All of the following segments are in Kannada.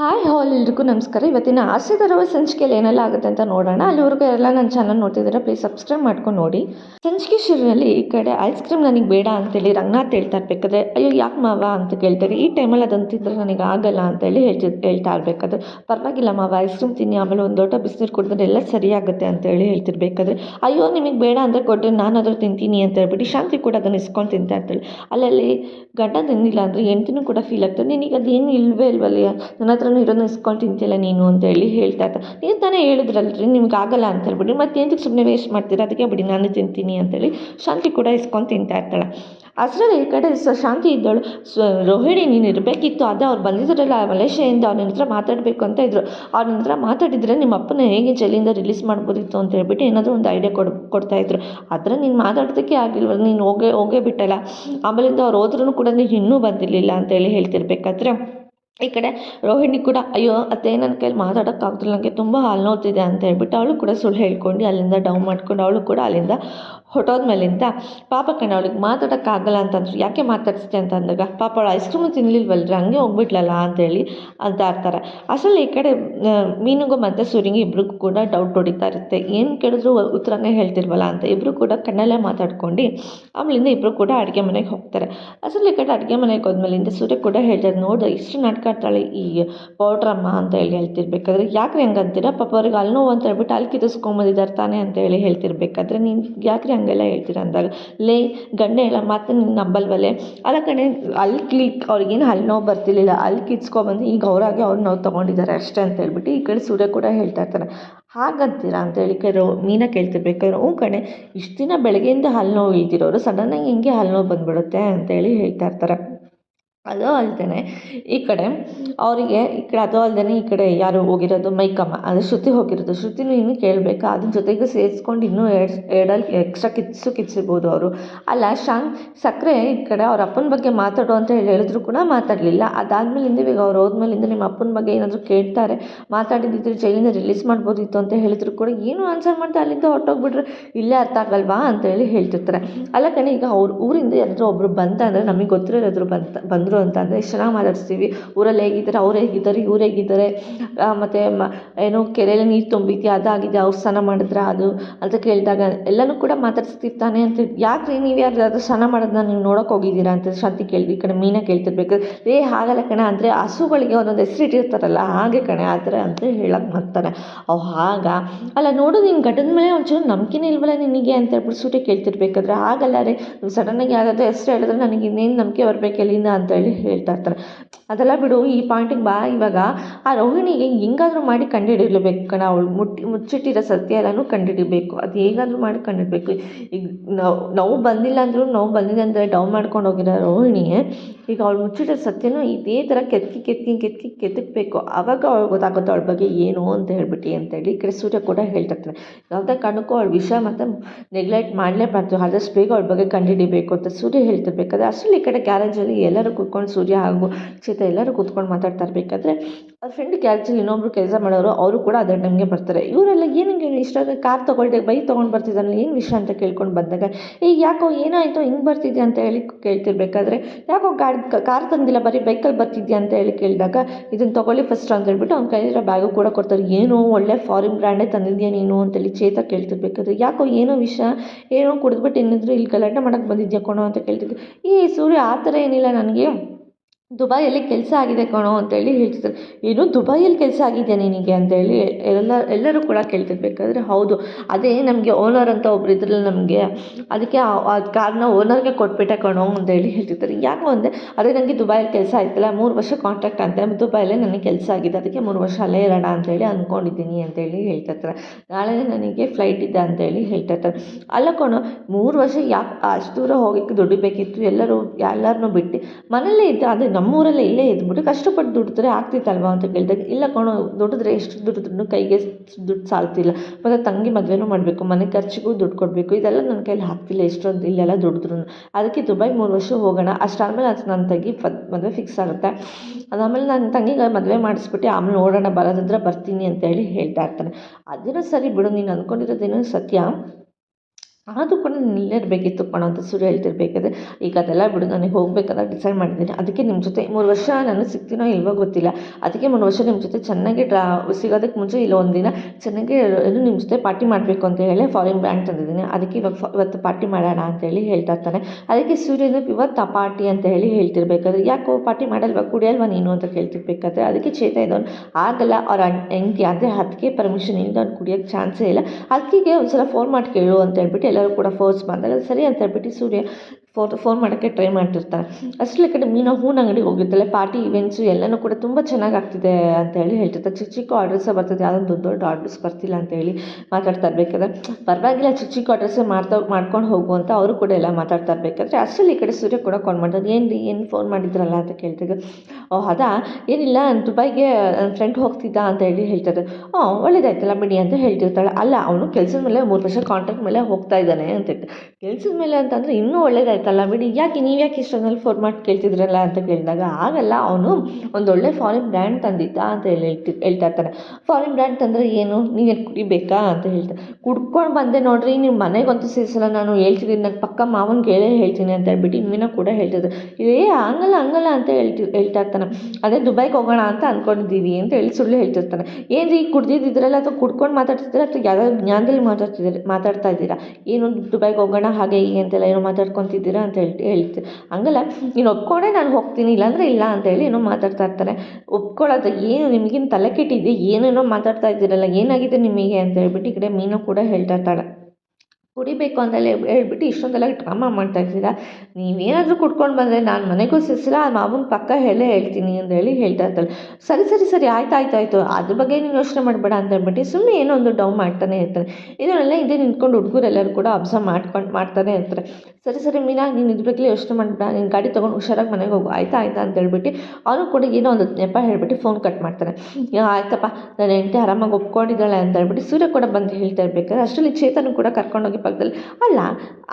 ಹಾಯ್ ಹಾಲ್ ಎಲ್ರಿಗೂ ನಮಸ್ಕಾರ. ಇವತ್ತಿನ ಆಸೆ ತರುವ ಸಂಚಿಕೆಯಲ್ಲಿ ಏನೆಲ್ಲ ಆಗುತ್ತೆ ಅಂತ ನೋಡೋಣ. ಅಲ್ಲಿವರೆಗೂ ಎಲ್ಲ ನನ್ನ ಚಾನಲ್ ನೋಡ್ತಿದ್ದೀರಾ ಪ್ಲೀಸ್ ಸಬ್ಸ್ಕ್ರೈಬ್ ಮಾಡ್ಕೊಂಡು ನೋಡಿ. ಸಂಚಿಕೆ ಶುರುವಿನಲ್ಲಿ ಈ ಕಡೆ ಐಸ್ ಕ್ರೀಮ್ ನನಗೆ ಬೇಡ ಅಂತೇಳಿ ರಂಗನಾಥ್ ಹೇಳ್ತಾ ಇರ್ಬೇಕಾದ್ರೆ, ಅಯ್ಯೋ, ಯಾಕೆ ಮಾವ ಅಂತ ಕೇಳ್ತಾರೆ. ಈ ಟೈಮಲ್ಲಿ ಅದನ್ನು ತಿಂದರೆ ನನಗೆ ಆಗಲ್ಲ ಅಂತೇಳಿ ಹೇಳ್ತಿ, ಹೇಳ್ತಾ ಇರ್ಬೇಕಾದ್ರೆ, ಪರವಾಗಿಲ್ಲ ಮಾವ ಐಸ್ ಕ್ರೀಮ್ ತಿನ್ನಿ, ಆಮೇಲೆ ಒಂದು ದೊಡ್ಡ ಬಿಸಿನೀರು ಕುಡಿದ್ರೆ ಎಲ್ಲ ಸರಿಯಾಗುತ್ತೆ ಅಂತೇಳಿ ಹೇಳ್ತಿರ್ಬೇಕಾದ್ರೆ, ಅಯ್ಯೋ, ನಿಮಗೆ ಬೇಡ ಅಂದರೆ ಕೊಟ್ಟರೆ ನಾನು ಅದ್ರ ತಿಂತೀನಿ ಅಂತ ಹೇಳ್ಬಿಟ್ಟು ಶಾಂತಿ ಕೂಡ ಅದನ್ನು ಇಸ್ಕೊಂಡು ತಿಂತಾ ಇರ್ತಾಳೆ. ಅಲ್ಲಲ್ಲಿ ಗಂಡ ತಿಂದಿಲ್ಲ ಅಂದರೆ ಹೆಂಡ್ತಿನೂ ಕೂಡ ಫೀಲ್ ಆಗ್ತದೆ. ನಿನಗೆ ಅದೇನು ಇಲ್ವೇ ಇಲ್ವಲ್ಲ ನನ್ನ ಹತ್ರನೂ ಇರೋದನ್ನ ಇಸ್ಕೊಂಡು ತಿಂತಿಲ್ಲ ನೀನು ಅಂತೇಳಿ ಹೇಳ್ತಾ ಇರ್ತಾರೆ ನೀನು ತಾನೇ ಹೇಳಿದ್ರಲ್ರಿ, ನಿಮ್ಗೆ ಆಗಲ್ಲ ಅಂತ ಹೇಳ್ಬಿಡಿ ಮತ್ತೆ ಏನಕ್ಕೆ ಸುಮ್ಮನೆ ವೇಸ್ಟ್ ಮಾಡ್ತೀರಾ? ಅದಕ್ಕೆ ಬಿಡಿ, ನಾನು ತಿಂತೀನಿ ಅಂತೇಳಿ ಶಾಂತಿ ಕೂಡ ಇಸ್ಕೊಂಡು ತಿಂತಾ ಇರ್ತಾಳೆ. ಅಸ್ರಲ್ಲಿ ಈ ಕಡೆ ಸ ಶಾಂತಿ ಇದ್ದಳು. ಸೊ ರೋಹಿಣಿ, ನೀನು ಇರಬೇಕಿತ್ತು ಅದೇ ಅವ್ರು ಬಂದಿದ್ರಲ್ಲ ಮಲೇಷ್ಯಾದಿಂದ ಅವ್ರ ಹತ್ರ ಮಾತಾಡಬೇಕು ಅಂತ ಇದ್ರು. ಅವ್ರ ಹತ್ರ ಮಾತಾಡಿದರೆ ನಿಮ್ಮ ಅಪ್ಪನ ಹೇಗೆ ಜೈಲಿಂದ ರಿಲೀಸ್ ಮಾಡ್ಬೋದಿತ್ತು ಅಂತ ಹೇಳ್ಬಿಟ್ಟು ಏನಾದರೂ ಒಂದು ಐಡಿಯಾ ಕೊಡ್ ಕೊಡ್ತಾಯಿದ್ರು ಆದರೆ ನೀನು ಮಾತಾಡೋದಕ್ಕೆ ಆಗಿಲ್ವ ನೀನು ಹೋಗೇ ಹೋಗೇ ಬಿಟ್ಟಲ್ಲ. ಆಮೇಲಿಂದ ಅವ್ರು ಹೋದ್ರೂ ಕೂಡ ನೀನು ಇನ್ನೂ ಬಂದಿರಲಿಲ್ಲ ಅಂತೇಳಿ ಹೇಳ್ತಿರ್ಬೇಕಾದ್ರೆ ಈ ಕಡೆ ರೋಹಿಣಿ ಕೂಡ, ಅಯ್ಯೋ, ಅತ್ತೆ ನನ್ನ ಕೈಲಿ ಮಾತಾಡೋಕ್ಕಾಗ್ತಿಲ್ಲ ನನಗೆ ತುಂಬ ಹಾಲು ನೋವ್ತಿದೆ ಅಂತ ಹೇಳ್ಬಿಟ್ಟು ಅವಳು ಕೂಡ ಸುಳ್ಳು ಹೇಳ್ಕೊಂಡು ಅಲ್ಲಿಂದ ಡೌನ್ ಮಾಡ್ಕೊಂಡು ಅವಳು ಕೂಡ ಅಲ್ಲಿಂದ ಹೊಟ್ಟೋದ್ಮೇಲಿಂದ ಪಾಪ ಕಣ, ಅವಳಿಗೆ ಮಾತಾಡೋಕ್ಕಾಗಲ್ಲ ಅಂತಂದ್ರು. ಯಾಕೆ ಮಾತಾಡಿಸ್ತೆ ಅಂತ ಅಂದಾಗ ಪಾಪ ಅವಳು ಐಸ್ ಕ್ರೀಮು ತಿನ್ನಲಿಲ್ವಲ್ರಿ ಹಂಗೆ ಹೋಗ್ಬಿಟ್ಲಲ್ಲ ಅಂತೇಳಿ ಅಂತ ಇರ್ತಾರೆ ಅಸಲು ಈ ಕಡೆ ಮೀನಿಗೂ ಮತ್ತು ಸುರಿಂಗಿ ಇಬ್ರಿಗೂ ಕೂಡ ಡೌಟ್ ಹೊಡಿತಾ ಇರುತ್ತೆ. ಏನು ಕೇಳಿದ್ರು ಉತ್ತರನೇ ಹೇಳ್ತಿರ್ವಲ್ಲ ಅಂತ. ಇಬ್ಬರು ಕೂಡ ಕಣ್ಣಲ್ಲೇ ಮಾತಾಡ್ಕೊಂಡು ಆಮೇಲಿಂದ ಇಬ್ಬರು ಕೂಡ ಅಡುಗೆ ಮನೆಗೆ ಹೋಗ್ತಾರೆ. ಅಸಲು ಈ ಕಡೆ ಅಡುಗೆ ಮನೆಗೆ ಹೋದ್ಮೇಲಿಂದ ಸೂರ್ಯ ಕೂಡ ಹೇಳ್ತಾರೆ, ನೋಡು, ಇಷ್ಟು ನಡ್ಕಾಡ್ತಾಳೆ ಈ ಪೌಡ್ರಮ್ಮ ಅಂತ ಹೇಳಿ ಹೇಳ್ತಿರ್ಬೇಕಾದ್ರೆ, ಯಾಕ್ರಿ ಹಂಗಂತೀರ? ಪಾಪ ಅವ್ರಿಗೆ ಅಲ್ಲಿ ನೋವು ಅಂತ ಹೇಳ್ಬಿಟ್ಟು ಅಲ್ಲಿ ಕಿತ್ತಿಸ್ಕೊಂಬಂದಿದ್ದಾರೆ ತಾನೇ ಅಂತ ಹೇಳಿ ಹೇಳ್ತಿರ್ಬೇಕಾದ್ರೆ, ನೀನು ಯಾಕ್ರಿ ಹಂಗೆಲ್ಲ ಹೇಳ್ತೀರ ಅಂದಾಗ, ಲೇ ಗಂಡ ಹೇಳ ಮತ್ತೆ ನಿನ್ನ ನಂಬಲ್ವಲ್ಲೇ? ಅಲ್ಲ ಕಣೆ, ಅಲ್ಲಿ ಕ್ಲಿಕ್, ಅವ್ರಿಗೇನು ಅಲ್ಲಿ ನೋವು ಬರ್ತಿರ್ಲಿಲ್ಲ, ಅಲ್ಲಿ ಕಿತ್ಸ್ಕೊಬಂದು ಈಗ ಅವರಾಗೆ ಅವ್ರು ನೋವು ತೊಗೊಂಡಿದ್ದಾರೆ ಅಷ್ಟೇ ಅಂತ ಹೇಳ್ಬಿಟ್ಟು ಈ ಕಡೆ ಸೂರ್ಯ ಕೂಡ ಹೇಳ್ತಾ ಇರ್ತಾನೆ. ಹಾಗಂತೀರಾ ಅಂತೇಳಿ ಕರೆ, ಮೀನ ಕೇಳ್ತಿರ್ಬೇಕಾದ್ರೆ ಹ್ಞೂ ಕಣೆ, ಇಷ್ಟು ದಿನ ಬೆಳಗ್ಗೆಯಿಂದ ಹಲ್ಲು ನೋವು ಇದ್ದಿರೋರು ಸಡನ್ನಾಗಿ ಹಿಂಗೆ ಹಲ್ಲು ನೋವು ಬಂದ್ಬಿಡುತ್ತೆ ಅಂತೇಳಿ ಹೇಳ್ತಾ ಇರ್ತಾರೆ. ಅದು ಅಲ್ಲದೆ ಈ ಕಡೆ ಅವರಿಗೆ ಈ ಕಡೆ ಅದು ಅಲ್ಲದೆ ಈ ಕಡೆ ಯಾರು ಹೋಗಿರೋದು ಮೈಕಮ್ಮ, ಅದು ಶ್ರುತಿ ಹೋಗಿರೋದು. ಶ್ರುತಿನೂ ಇನ್ನೂ ಕೇಳಬೇಕಾ? ಅದ್ರ ಜೊತೆಗೆ ಸೇರಿಸ್ಕೊಂಡು ಇನ್ನೂ ಎರಡು, ಎರಡಲ್ಲಿ ಎಕ್ಸ್ಟ್ರಾ ಕಿತ್ಸು ಕಿತ್ಸಿರ್ಬೋದು ಅವರು. ಅಲ್ಲ ಶಾಂಗ್ ಸಕ್ಕರೆ ಈ ಕಡೆ ಅವ್ರ ಅಪ್ಪನ ಬಗ್ಗೆ ಮಾತಾಡು ಅಂತ ಹೇಳಿ ಹೇಳಿದ್ರು ಕೂಡ ಮಾತಾಡಲಿಲ್ಲ. ಅದಾದಮೇಲಿಂದ ಇವಾಗ ಅವ್ರು ಹೋದ್ಮೇಲಿಂದ ನಿಮ್ಮ ಅಪ್ಪನ ಬಗ್ಗೆ ಏನಾದರೂ ಕೇಳ್ತಾರೆ ಮಾತಾಡಿದ್ದಿದ್ರೆ ಜೈಲಿಂದ ರಿಲೀಸ್ ಮಾಡ್ಬೋದಿತ್ತು ಅಂತ ಹೇಳಿದ್ರು ಕೂಡ ಏನು ಆನ್ಸರ್ ಮಾಡ್ತಾ ಅಲ್ಲಿಂದ ಹೊರಟೋಗ್ಬಿಟ್ರೆ. ಇಲ್ಲೇ ಅರ್ಥ ಆಗಲ್ವಾ ಅಂತೇಳಿ ಹೇಳ್ತಿರ್ತಾರೆ. ಅಲ್ಲ ಕಣೆ, ಈಗ ಅವ್ರ ಊರಿಂದ ಯಾರಾದರೂ ಒಬ್ಬರು ಬಂತ ಅಂದರೆ ನಮಗೆ ಗೊತ್ತಿರೋದ್ರು ಬಂತ, ಬಂದರು ಅಂತ ಅಂದರೆ ಎಷ್ಟು ಚೆನ್ನಾಗಿ ಮಾತಾಡಿಸ್ತೀವಿ ಊರಲ್ಲಿ ಹೇಗಿದ್ದಾರೆ, ಅವ್ರು ಹೇಗಿದ್ದಾರೆ, ಇವ್ರು ಹೇಗಿದ್ದಾರೆ ಮತ್ತು ಮ, ಏನು ಕೆರೆಯಲ್ಲಿ ನೀರು ತುಂಬಿದ್ಯಾ ಅದಾಗಿದೆ ಅವ್ರು ಸ್ನಾನ ಮಾಡಿದ್ರಾ, ಅದು ಅಂತ ಕೇಳಿದಾಗ ಎಲ್ಲನೂ ಕೂಡ ಮಾತಾಡಿಸ್ತಿರ್ತಾನೆ ಅಂತ ಯಾಕೆ ರೀ ನೀವು ಯಾರು ಸ್ನಾನ ಮಾಡೋದನ್ನ ನೀವು ನೋಡೋಕೆ ಹೋಗಿದ್ದೀರಾ ಅಂತ ಶಾಂತಿ ಕೇಳಿದ್ವಿ ಈ ಕಡೆ ಮೀನ ಕೇಳ್ತಿರ್ಬೇಕು. ಏ, ಹಾಗಲ್ಲ ಕಣೆ, ಅಂದರೆ ಹಸುಗಳಿಗೆ ಒಂದೊಂದು ಹೆಸರಿಟ್ಟಿರ್ತಾರಲ್ಲ ಹಾಗೆ ಕಣೆ, ಆ ಥರ ಅಂತ ಹೇಳೋಕೆ ಬರ್ತಾರೆ ಅವು ಆಗ ಅಲ್ಲ ನೋಡು ನಿನ್ನ ಘಟದ ಮೇಲೆ ಒಂಚೂರು ನಂಬಿಕೆನೇ ಇಲ್ವಲ್ಲ ನಿನಗೆ ಅಂತ ಹೇಳ್ಬಿಟ್ಟು ಸೂಟಿ ಕೇಳ್ತಿರ್ಬೇಕಾದ್ರೆ ಆಗಲ್ಲ ರೀ ಸಡನ್ನಾಗಿ ಯಾವುದಾದ್ರೂ ಹೆಸ್ರು ಹೇಳಿದ್ರೆ ನನಗೆ ಇನ್ನೇನು ನಂಬಿಕೆ ಬರಬೇಕು ಎಲ್ಲಿಂದ ಅಂತೇಳಿ ಹೇಳ್ತಾ ಇರ್ತಾರೆ. ಅದೆಲ್ಲ ಬಿಡು, ಈ ಪಾಯಿಂಟಿಗೆ ಬಾ ಇವಾಗ. ಆ ರೋಹಿಣಿಗೆ ಹೆಂಗಾದ್ರೂ ಮಾಡಿ ಕಂಡುಹಿಡಿಯಲೇಬೇಕು ಕಣ. ಅವಳು ಮುಟ್ಟಿ, ಮುಚ್ಚಿಟ್ಟಿರೋ ಸತ್ಯ ಎಲ್ಲನೂ ಕಂಡುಹಿಡಿಬೇಕು ಅದು ಹೇಗಾದರೂ ಮಾಡಿ ಕಂಡುಹಿಡಬೇಕು ಈಗ ನಾವು, ನೋವು ಬಂದಿಲ್ಲ ಅಂದರೂ, ನೋವು ಬಂದಿದೆ ಅಂದರೆ ಡೌನ್ ಮಾಡ್ಕೊಂಡು ಹೋಗಿರೋ ರೋಹಿಣಿ ಈಗ ಅವಳು ಮುಚ್ಚಿಟ್ಟ ಸತ್ಯನೂ ಇದೇ ಥರ ಕೆತ್ತಿ ಕೆತ್ತಿ ಕೆತ್ತಿ ಕೆತ್ತಕಬೇಕು ಆವಾಗ ಅವಳು ಗೊತ್ತಾಗುತ್ತೆ ಅವಳ ಬಗ್ಗೆ ಏನು ಅಂತ ಹೇಳ್ಬಿಟ್ಟು ಅಂತೇಳಿ ಈ ಕಡೆ ಸೂರ್ಯ ಕೂಡ ಹೇಳ್ತಿರ್ತಾನೆ ಯಾವುದೇ ಕಾರಣಕ್ಕೂ ಅವಳ ವಿಷಯ ಮತ್ತು ನೆಗ್ಲೆಕ್ಟ್ ಮಾಡಲೇಬಾರ್ದು. ಆದಷ್ಟು ಬೇಗ ಅವಳ ಬಗ್ಗೆ ಕಂಡುಹಿಡಿಬೇಕು ಅಂತ ಸೂರ್ಯ ಹೇಳ್ತಿರ್ಬೇಕಾದ್ರೆ ಅಷ್ಟರಲ್ಲಿ ಈ ಕಡೆ ಗ್ಯಾರೇಜಲ್ಲಿ ಎಲ್ಲರೂ ಕೂತ್ಕೊಂಡು ಸೂರ್ಯ ಹಾಗೂ ಚೇತ ಎಲ್ಲರೂ ಕೂತ್ಕೊಂಡು ಮಾತಾಡ್ತಾ ಇರಬೇಕಾದ್ರೆ ಅವ್ರ ಫ್ರೆಂಡ್ ಕ್ಯಾಲ್ಚಲ್ಲಿ ಇನ್ನೊಬ್ರು ಕೆಲಸ ಮಾಡೋರು, ಅವರು ಕೂಡ ಅದೇ ಟೈಮ್ಗೆ ಬರ್ತಾರೆ. ಇವರೆಲ್ಲ ಇಷ್ಟ ಇಷ್ಟೊಂದು ಕಾರ್ ತೊಗೊಳ್ದೆ, ಬೈಕ್ ತೊಗೊಂಡು ಬರ್ತಿದ್ದಾನೆ ಏನು ವಿಷಯ ಅಂತ ಕೇಳ್ಕೊಂಡು ಬಂದಾಗ ಈಗ ಯಾಕೋ ಏನಾಯಿತು, ಹಿಂಗೆ ಬರ್ತಿದ್ಯಾ? ಅಂತ ಹೇಳಿ ಕೇಳ್ತಿರ್ಬೇಕಾದ್ರೆ, ಯಾಕೋ ಗಾಡಿ ಕಾರ್ ತಂದಿಲ್ಲ, ಬರೀ ಬೈಕಲ್ಲಿ ಬರ್ತಿದ್ಯಾ? ಅಂತ ಹೇಳಿ ಕೇಳಿದಾಗ ಇದನ್ನು ತೊಗೊಳ್ಳಿ ಫಸ್ಟ್ ಅಂತ ಹೇಳ್ಬಿಟ್ಟು ಅವ್ನ ಕೈಲಿರೋ ಬ್ಯಾಗು ಕೂಡ ಕೊಡ್ತಾರೆ. ಏನು ಒಳ್ಳೆ ಫಾರಿನ್ ಬ್ರ್ಯಾಂಡೇ ತಂದಿದ್ಯಾ ನೀನು? ಅಂತೇಳಿ ಚೇತ ಕೇಳ್ತಿರ್ಬೇಕಾದ್ರೆ, ಯಾಕೋ ಏನೋ ವಿಷಯ, ಏನೋ ಕುಡಿದ್ಬಿಟ್ಟು ಏನಿದ್ರು ಇಲ್ಲಿ ಗಲಾಟೆ ಮಾಡೋಕ್ಕೆ ಬಂದಿದ್ಯಾ ಕೊಣೋ? ಅಂತ ಕೇಳ್ತಿದ್ದೆ ಈ ಸೂರ್ಯ, ಆ ಥರ ಏನಿಲ್ಲ ನನಗೆ. ದುಬೈಯಲ್ಲಿ ಕೆಲಸ ಆಗಿದೆ ಕಣೋ ಅಂತೇಳಿ ಹೇಳ್ತಿದ್ರು. ಏನು ದುಬೈಯಲ್ಲಿ ಕೆಲಸ ಆಗಿದೆಯಾ ನಿನಗೆ ಅಂತೇಳಿ ಎಲ್ಲ, ಎಲ್ಲರೂ ಕೂಡ ಕೇಳ್ತಿರ್ಬೇಕಾದ್ರೆ ಹೌದು. ಅದೇ ನಮಗೆ ಓನರ್ ಅಂತ ಒಬ್ರು ಇದ್ರಲ್ಲ ನಮಗೆ, ಅದಕ್ಕೆ ಆ ಕಾರ್ನ ಓನರ್ಗೆ ಕೊಟ್ಬಿಟ್ಟೆ ಕಣೋ ಅಂತೇಳಿ ಹೇಳ್ತಿರ್ತಾರೆ. ಯಾಕೋ ಅಂದೆ ಅದೇ ನನಗೆ ದುಬೈಯಲ್ಲಿ ಕೆಲಸ ಆಯ್ತಲ್ಲ, ಮೂರು ವರ್ಷ ಕಾಂಟ್ರಾಕ್ಟ್ ಅಂತೆ, ದುಬೈಯಲ್ಲೇ ನನಗೆ ಕೆಲಸ ಆಗಿದೆ, ಅದಕ್ಕೆ ಮೂರು ವರ್ಷ ಅಲ್ಲೇ ಇರೋಣ ಅಂತೇಳಿ ಅಂದ್ಕೊಂಡಿದ್ದೀನಿ ಅಂತೇಳಿ ಹೇಳ್ತಿರ್ತಾರೆ. ನಾಳೆನೇ ನನಗೆ ಫ್ಲೈಟ್ ಇದೆ ಅಂತೇಳಿ ಹೇಳ್ತಿರ್ತಾರೆ. ಅಲ್ಲ ಕಣೋ, ಮೂರು ವರ್ಷ ಯಾಕೆ, ಅಷ್ಟು ದೂರ ಹೋಗೋಕ್ಕೆ ದುಡಿಬೇಕಿತ್ತು? ಎಲ್ಲರೂ ಎಲ್ಲರನ್ನೂ ಬಿಟ್ಟು ಮನೇಲೇ ಇದ್ದ ಅದೇ ನಮ್ಮೂರಲ್ಲೇ ಇಲ್ಲೇ ಇದ್ಬಿಟ್ಟು ಕಷ್ಟಪಟ್ಟು ದುಡಿದ್ರೆ ಆಗ್ತಿತ್ತಲ್ವಾ ಅಂತ ಕೇಳಿದಾಗ, ಇಲ್ಲ ಕಣೋ ದುಡಿದ್ರೆ ಎಷ್ಟು ದುಡಿದ್ರೂ ಕೈಗೆ ದುಡ್ಡು ಸಾಲ್ತಿಲ್ಲ. ಮತ್ತು ತಂಗಿ ಮದುವೆನೂ ಮಾಡಬೇಕು, ಮನೆ ಖರ್ಚಿಗೂ ದುಡ್ಡು ಕೊಡಬೇಕು, ಇದೆಲ್ಲ ನನ್ನ ಕೈಲಿ ಆಗ್ತಿಲ್ಲ, ಎಷ್ಟೊಂದು ಇಲ್ಲೆಲ್ಲ ದುಡಿದ್ರು ಅದಕ್ಕೆ ದುಬೈ ಮೂರು ವರ್ಷ ಹೋಗೋಣ, ಅಷ್ಟಾದ್ಮೇಲೆ ಅದು ನನ್ನ ತಂಗಿ ಮದುವೆ ಫಿಕ್ಸ್ ಆಗುತ್ತೆ. ಅದಾದಮೇಲೆ ನನ್ನ ತಂಗಿಗೆ ಮದುವೆ ಮಾಡಿಸ್ಬಿಟ್ಟು ಆಮೇಲೆ ನೋಡೋಣ ಬರೋದಿದ್ರೆ ಬರ್ತೀನಿ ಅಂತೇಳಿ ಹೇಳ್ತಾ ಇರ್ತಾನೆ. ಅದೇನೋ ಸರಿ ಬಿಡು, ನೀನು ಅಂದ್ಕೊಂಡಿರೋದೇನೋ ಸತ್ಯ. ಆದರೂ ಕೂಡ ನಾನು ಇಲ್ಲೇ ಅಂತ ಸೂರ್ಯ ಹೇಳ್ತಿರ್ಬೇಕಾದ್ರೆ. ಈಗ ಅದೆಲ್ಲ ಬಿಡು ನನಗೆ ಹೋಗಬೇಕಾದ್ರೆ ಡಿಸೈಡ್ ಮಾಡಿದ್ದೀನಿ. ಅದಕ್ಕೆ ನಿಮ್ಮ ಜೊತೆ ಮೂರು ವರ್ಷ ನಾನು ಸಿಗ್ತೀನೋ ಇಲ್ವೋ ಗೊತ್ತಿಲ್ಲ. ಅದಕ್ಕೆ ಮೂರು ವರ್ಷ ನಿಮ್ಮ ಜೊತೆ ಚೆನ್ನಾಗಿ ಡ್ರಾ ಸಿಗೋದಕ್ಕೆ ಮುಂಚೆ ಇಲ್ಲ ಒಂದಿನ ಚೆನ್ನಾಗಿ ಏನು ನಿಮ್ಮ ಜೊತೆ ಪಾರ್ಟಿ ಮಾಡಬೇಕು ಅಂತ ಹೇಳಿ ಫಾರಿನ್ ಬ್ಯಾಂಕ್ ತಂದಿದ್ದೀನಿ. ಅದಕ್ಕೆ ಇವಾಗ ಇವತ್ತು ಪಾರ್ಟಿ ಮಾಡೋಣ ಅಂತೇಳಿ ಹೇಳ್ತಾ ಇರ್ತಾನೆ. ಅದಕ್ಕೆ ಸೂರ್ಯನ ಇವತ್ತು ಆ ಪಾರ್ಟಿ ಅಂತ ಹೇಳಿ ಹೇಳ್ತಿರ್ಬೇಕಾದ್ರೆ, ಯಾಕೋ ಪಾರ್ಟಿ ಮಾಡಲ್ವಾ? ಕುಡಿಯಲ್ವಾ ನೀನು? ಅಂತ ಕೇಳ್ತಿರ್ಬೇಕಾದ್ರೆ, ಅದಕ್ಕೆ ಚೇತ ಇದ್ದವನು, ಆಗಲ್ಲ, ಅವ್ರ ಹೆಂಗೆ? ಅಂದರೆ, ಅದಕ್ಕೆ ಪರ್ಮಿಷನ್ ಇಲ್ಲದೆ ಅವ್ನು ಕುಡಿಯೋಕ್ಕೆ ಚಾನ್ಸೇ ಇಲ್ಲ. ಅದಕ್ಕೆ ಒಂದು ಸಲ ಫೋನ್ ಮಾಡಿ ಕೇಳು ಅಂತ ಹೇಳ್ಬಿಟ್ಟು ಎಲ್ಲರೂ ಕೂಡ ಫೋರ್ಸ್ ಬಂದಾಗ ಸರಿ ಅಂತ ಹೇಳ್ಬಿಟ್ಟು ಸೂರ್ಯ ಫೋನ್ ಫೋನ್ ಮಾಡೋಕ್ಕೆ ಟ್ರೈ ಮಾಡ್ತಿರ್ತಾರೆ. ಅಷ್ಟರಲ್ಲಿ ಕಡೆ ಮೀನಾ ಹೂವಿನ ಅಂಗಡಿಗೆ ಹೋಗಿರ್ತಾಳೆ. ಪಾರ್ಟಿ, ಇವೆಂಟ್ಸು ಎಲ್ಲನೂ ಕೂಡ ತುಂಬ ಚೆನ್ನಾಗಿ ಆಗ್ತಿದೆ ಅಂತ ಹೇಳಿ ಹೇಳ್ತಿರ್ತಾರೆ. ಚಿಕ್ಕ ಚಿಕ್ಕ ಆರ್ಡರ್ಸೇ ಬರ್ತದೆ. ಯಾವುದೊಂದು ದೊಡ್ಡ ದೊಡ್ಡ ಆರ್ಡರ್ಸ್ ಬರ್ತಿಲ್ಲ ಅಂತ ಹೇಳಿ ಮಾತಾಡ್ತಾ ಇರ್ಬೇಕಾದ್ರೆ ಪರವಾಗಿಲ್ಲ, ಚಿಕ್ಕ ಚಿಕ್ಕ ಆರ್ಡರ್ಸೇ ಮಾಡ್ತಾ, ಮಾಡ್ಕೊಂಡು ಹೋಗು ಅಂತ ಅವರು ಕೂಡ ಎಲ್ಲ ಮಾತಾಡ್ತಾ ಇರ್ಬೇಕಾದ್ರೆ ಅಷ್ಟರಲ್ಲಿ ಈ ಕಡೆ ಸೂರ್ಯ ಕೂಡ ಕಾಲ್ ಮಾಡ್ತಾರೆ. ಏನು ರೀ ಏನು ಫೋನ್ ಮಾಡಿದ್ರಲ್ಲ ಅಂತ ಕೇಳ್ತಿದ್ದೆ. ಓ ಅದಾ? ಏನಿಲ್ಲ ದುಬೈಗೆ ನನ್ನ ಫ್ರೆಂಡ್ ಹೋಗ್ತಿದ್ದ ಅಂತ ಹೇಳಿ ಹೇಳ್ತಾರೆ ಹ್ಞೂ ಒಳ್ಳೇದಾಯ್ತಲ್ಲ ಬಿಡಿ ಅಂತ ಹೇಳ್ತಿರ್ತಾಳೆ. ಅಲ್ಲ, ಅವನು ಕೆಲಸದ ಮೇಲೆ ಮೂರು ವರ್ಷ ಕಾಂಟ್ರಾಕ್ಟ್ ಮೇಲೆ ಹೋಗ್ತಾ ಇದ್ದಾನೆ ಅಂತ ಹೇಳ್ತಾರೆ ಕೆಲ್ಸದ ಮೇಲೆ ಅಂತಂದರೆ ಇನ್ನೂ ಒಳ್ಳೇದಾಯ್ತಲ್ಲ ಬಿಡಿ. ಯಾಕೆ ನೀವು ಯಾಕೆ ಇಷ್ಟೊಂದಲ್ಲಿ ಫೋನ್ ಮಾಡಿ ಕೇಳ್ತಿದ್ರಲ್ಲ ಅಂತ ಕೇಳಿದಾಗ ಆಗಲ್ಲ, ಅವನು ಒಂದೊಳ್ಳೆ ಫಾರಿನ್ ಬ್ರ್ಯಾಂಡ್ ತಂದಿದ್ದ ಅಂತ ಹೇಳಿ ಹೇಳ್ತಿ, ಹೇಳ್ತಾ ಇರ್ತಾನೆ. ಫಾರಿನ್ ಬ್ರ್ಯಾಂಡ್ ತಂದರೆ ಏನು? ನೀವೇನು ಕುಡಿಬೇಕಾ ಅಂತ ಹೇಳ್ತಾರೆ ಕುಡ್ಕೊಂಡು ಬಂದೆ ನೋಡ್ರಿ ನೀವು ಮನೆಗಂತೂ ಸೇರಿಸಲ್ಲ, ನಾನು ಹೇಳ್ತಿದ್ದೀನಿ ನನ್ನ ಪಕ್ಕ ಮಾವನಿಗೆ ಹೇಳೇ ಹೇಳ್ತೀನಿ ಅಂತ ಹೇಳ್ಬಿಟ್ಟು ಮೀನಾ ಕೂಡ ಹೇಳ್ತಿದ್ರು. ಏ ಹಂಗಲ್ಲ ಹಂಗಲ್ಲ ಅಂತ ಹೇಳ್ತಿ, ಹೇಳ್ತಾ ಇರ್ತಾನೆ. ಅದೇ ದುಬೈಗೆ ಹೋಗೋಣ ಅಂತ ಅಂದ್ಕೊಂಡಿದ್ದೀವಿ ಅಂತ ಹೇಳಿ ಸುಳ್ಳು ಹೇಳ್ತಿರ್ತಾನೆ ಏನು ರೀ ಕುಡ್ದಿದ್ದಿದ್ರಲ್ಲ ಅಥವಾ ಕುಡ್ಕೊಂಡು ಮಾತಾಡ್ತಿದ್ದೀರಾ ಅಥವಾ ಯಾವ್ದಾದ್ರು ಜ್ಞಾನದಲ್ಲಿ ಮಾತಾಡ್ತಿದ್ದೀರಿ, ಮಾತಾಡ್ತಾ ಇದ್ದೀರಾ? ಏನು, ದುಬೈಗೆ ಹೋಗೋಣ ಹಾಗೆ ಹೀಗೆ ಅಂತೆಲ್ಲ ಏನೋ ಮಾತಾಡ್ಕೊತಿದ್ದೀರಾ? ಅಂತ ಹೇಳ್ತಿ ಹೇಳ್ತಿ, ಹಂಗಲ್ಲ, ನೀನು ಒಪ್ಕೊಂಡೆ ನಾನು ಹೋಗ್ತೀನಿ, ಇಲ್ಲಾಂದರೆ ಇಲ್ಲ ಅಂತ ಹೇಳಿ ಏನೋ ಮಾತಾಡ್ತಾ ಇರ್ತಾರೆ. ಒಪ್ಕೊಳ್ಳೋದು ಏನು ನಿಮಗಿನ್ನು ತಲೆ ಕೆಟ್ಟಿದೆ ಏನೇನೋ ಮಾತಾಡ್ತಾ ಇದ್ದೀರಲ್ಲ, ಏನಾಗಿದೆ ನಿಮಗೆ ಅಂತ ಹೇಳ್ಬಿಟ್ಟು ಈ ಕಡೆ ಮೀನು ಕೂಡ ಹೇಳ್ತಾ ಇರ್ತಾಳೆ. ಕುಡಿಬೇಕು ಅಂತಲೇ ಹೇಳ್ಬಿಟ್ಟು ಇಷ್ಟೊಂದೆಲ್ಲ ಡ್ರಾಮಾ ಮಾಡ್ತಾ ಇದ್ದೀರಾ? ನೀವೇನಾದರೂ ಕುಡ್ಕೊಂಡು ಬಂದರೆ ನಾನು ಮನೆಗೂ ಸೇರಿಸಿಲ್ಲ, ಆ ಮಾವನ ಪಕ್ಕ ಹೇಳೇ ಹೇಳ್ತೀನಿ ಅಂತ ಹೇಳಿ ಹೇಳ್ತಾ ಇರ್ತಾಳೆ. ಸರಿ ಸರಿ ಸರಿ, ಆಯ್ತು ಆಯ್ತು, ಆಯಿತು. ಅದ್ರ ಬಗ್ಗೆ ನೀನು ಯೋಚನೆ ಮಾಡಬೇಡ ಅಂತ ಹೇಳ್ಬಿಟ್ಟು ಸುಮ್ಮನೆ ಏನೋ ಒಂದು ಡೌ ಮಾಡ್ತಾನೆ ಇರ್ತಾರೆ ಇದನ್ನೆಲ್ಲ ಇದೇ ನಿಂತ್ಕೊಂಡು ಹುಡುಗರೆಲ್ಲರೂ ಕೂಡ ಅಬ್ಸರ್ವ್ ಮಾಡ್ಕೊಂಡು ಮಾಡ್ತಾನೆ ಇರ್ತಾರೆ. ಸರಿ ಸರಿ, ಮೀನಾ, ನೀನು ಇದ್ರ ಬಗ್ಗೆ ಯೋಚನೆ ಮಾಡಬೇಡ. ನೀನು ಗಾಡಿ ತೊಗೊಂಡು ಹುಷಾರಾಗಿ ಮನೆಗೆ ಹೋಗು. ಆಯ್ತಾ ಆಯ್ತಾ ಅಂತ ಹೇಳ್ಬಿಟ್ಟು ಅವನು ಕೂಡ ಏನೋ ಒಂದು ನೆಪ ಹೇಳ್ಬಿಟ್ಟು ಫೋನ್ ಕಟ್ ಮಾಡ್ತಾನೆ. ಆಯ್ತಪ್ಪ. ನನ್ನ ಹೆಂಡತಿ ಆರಾಮಾಗಿ ಒಪ್ಕೊಂಡಿದ್ದಾಳೆ ಅಂತ ಹೇಳ್ಬಿಟ್ಟು ಸೂರ್ಯ ಕೂಡ ಬಂದು ಹೇಳ್ತಾ ಇರ್ಬೇಕಾದ್ರೆ ಅಷ್ಟರಲ್ಲಿ ಚೇತನು ಕೂಡ ಕರ್ಕೊಂಡೋಗಿ ಅಲ್ಲ,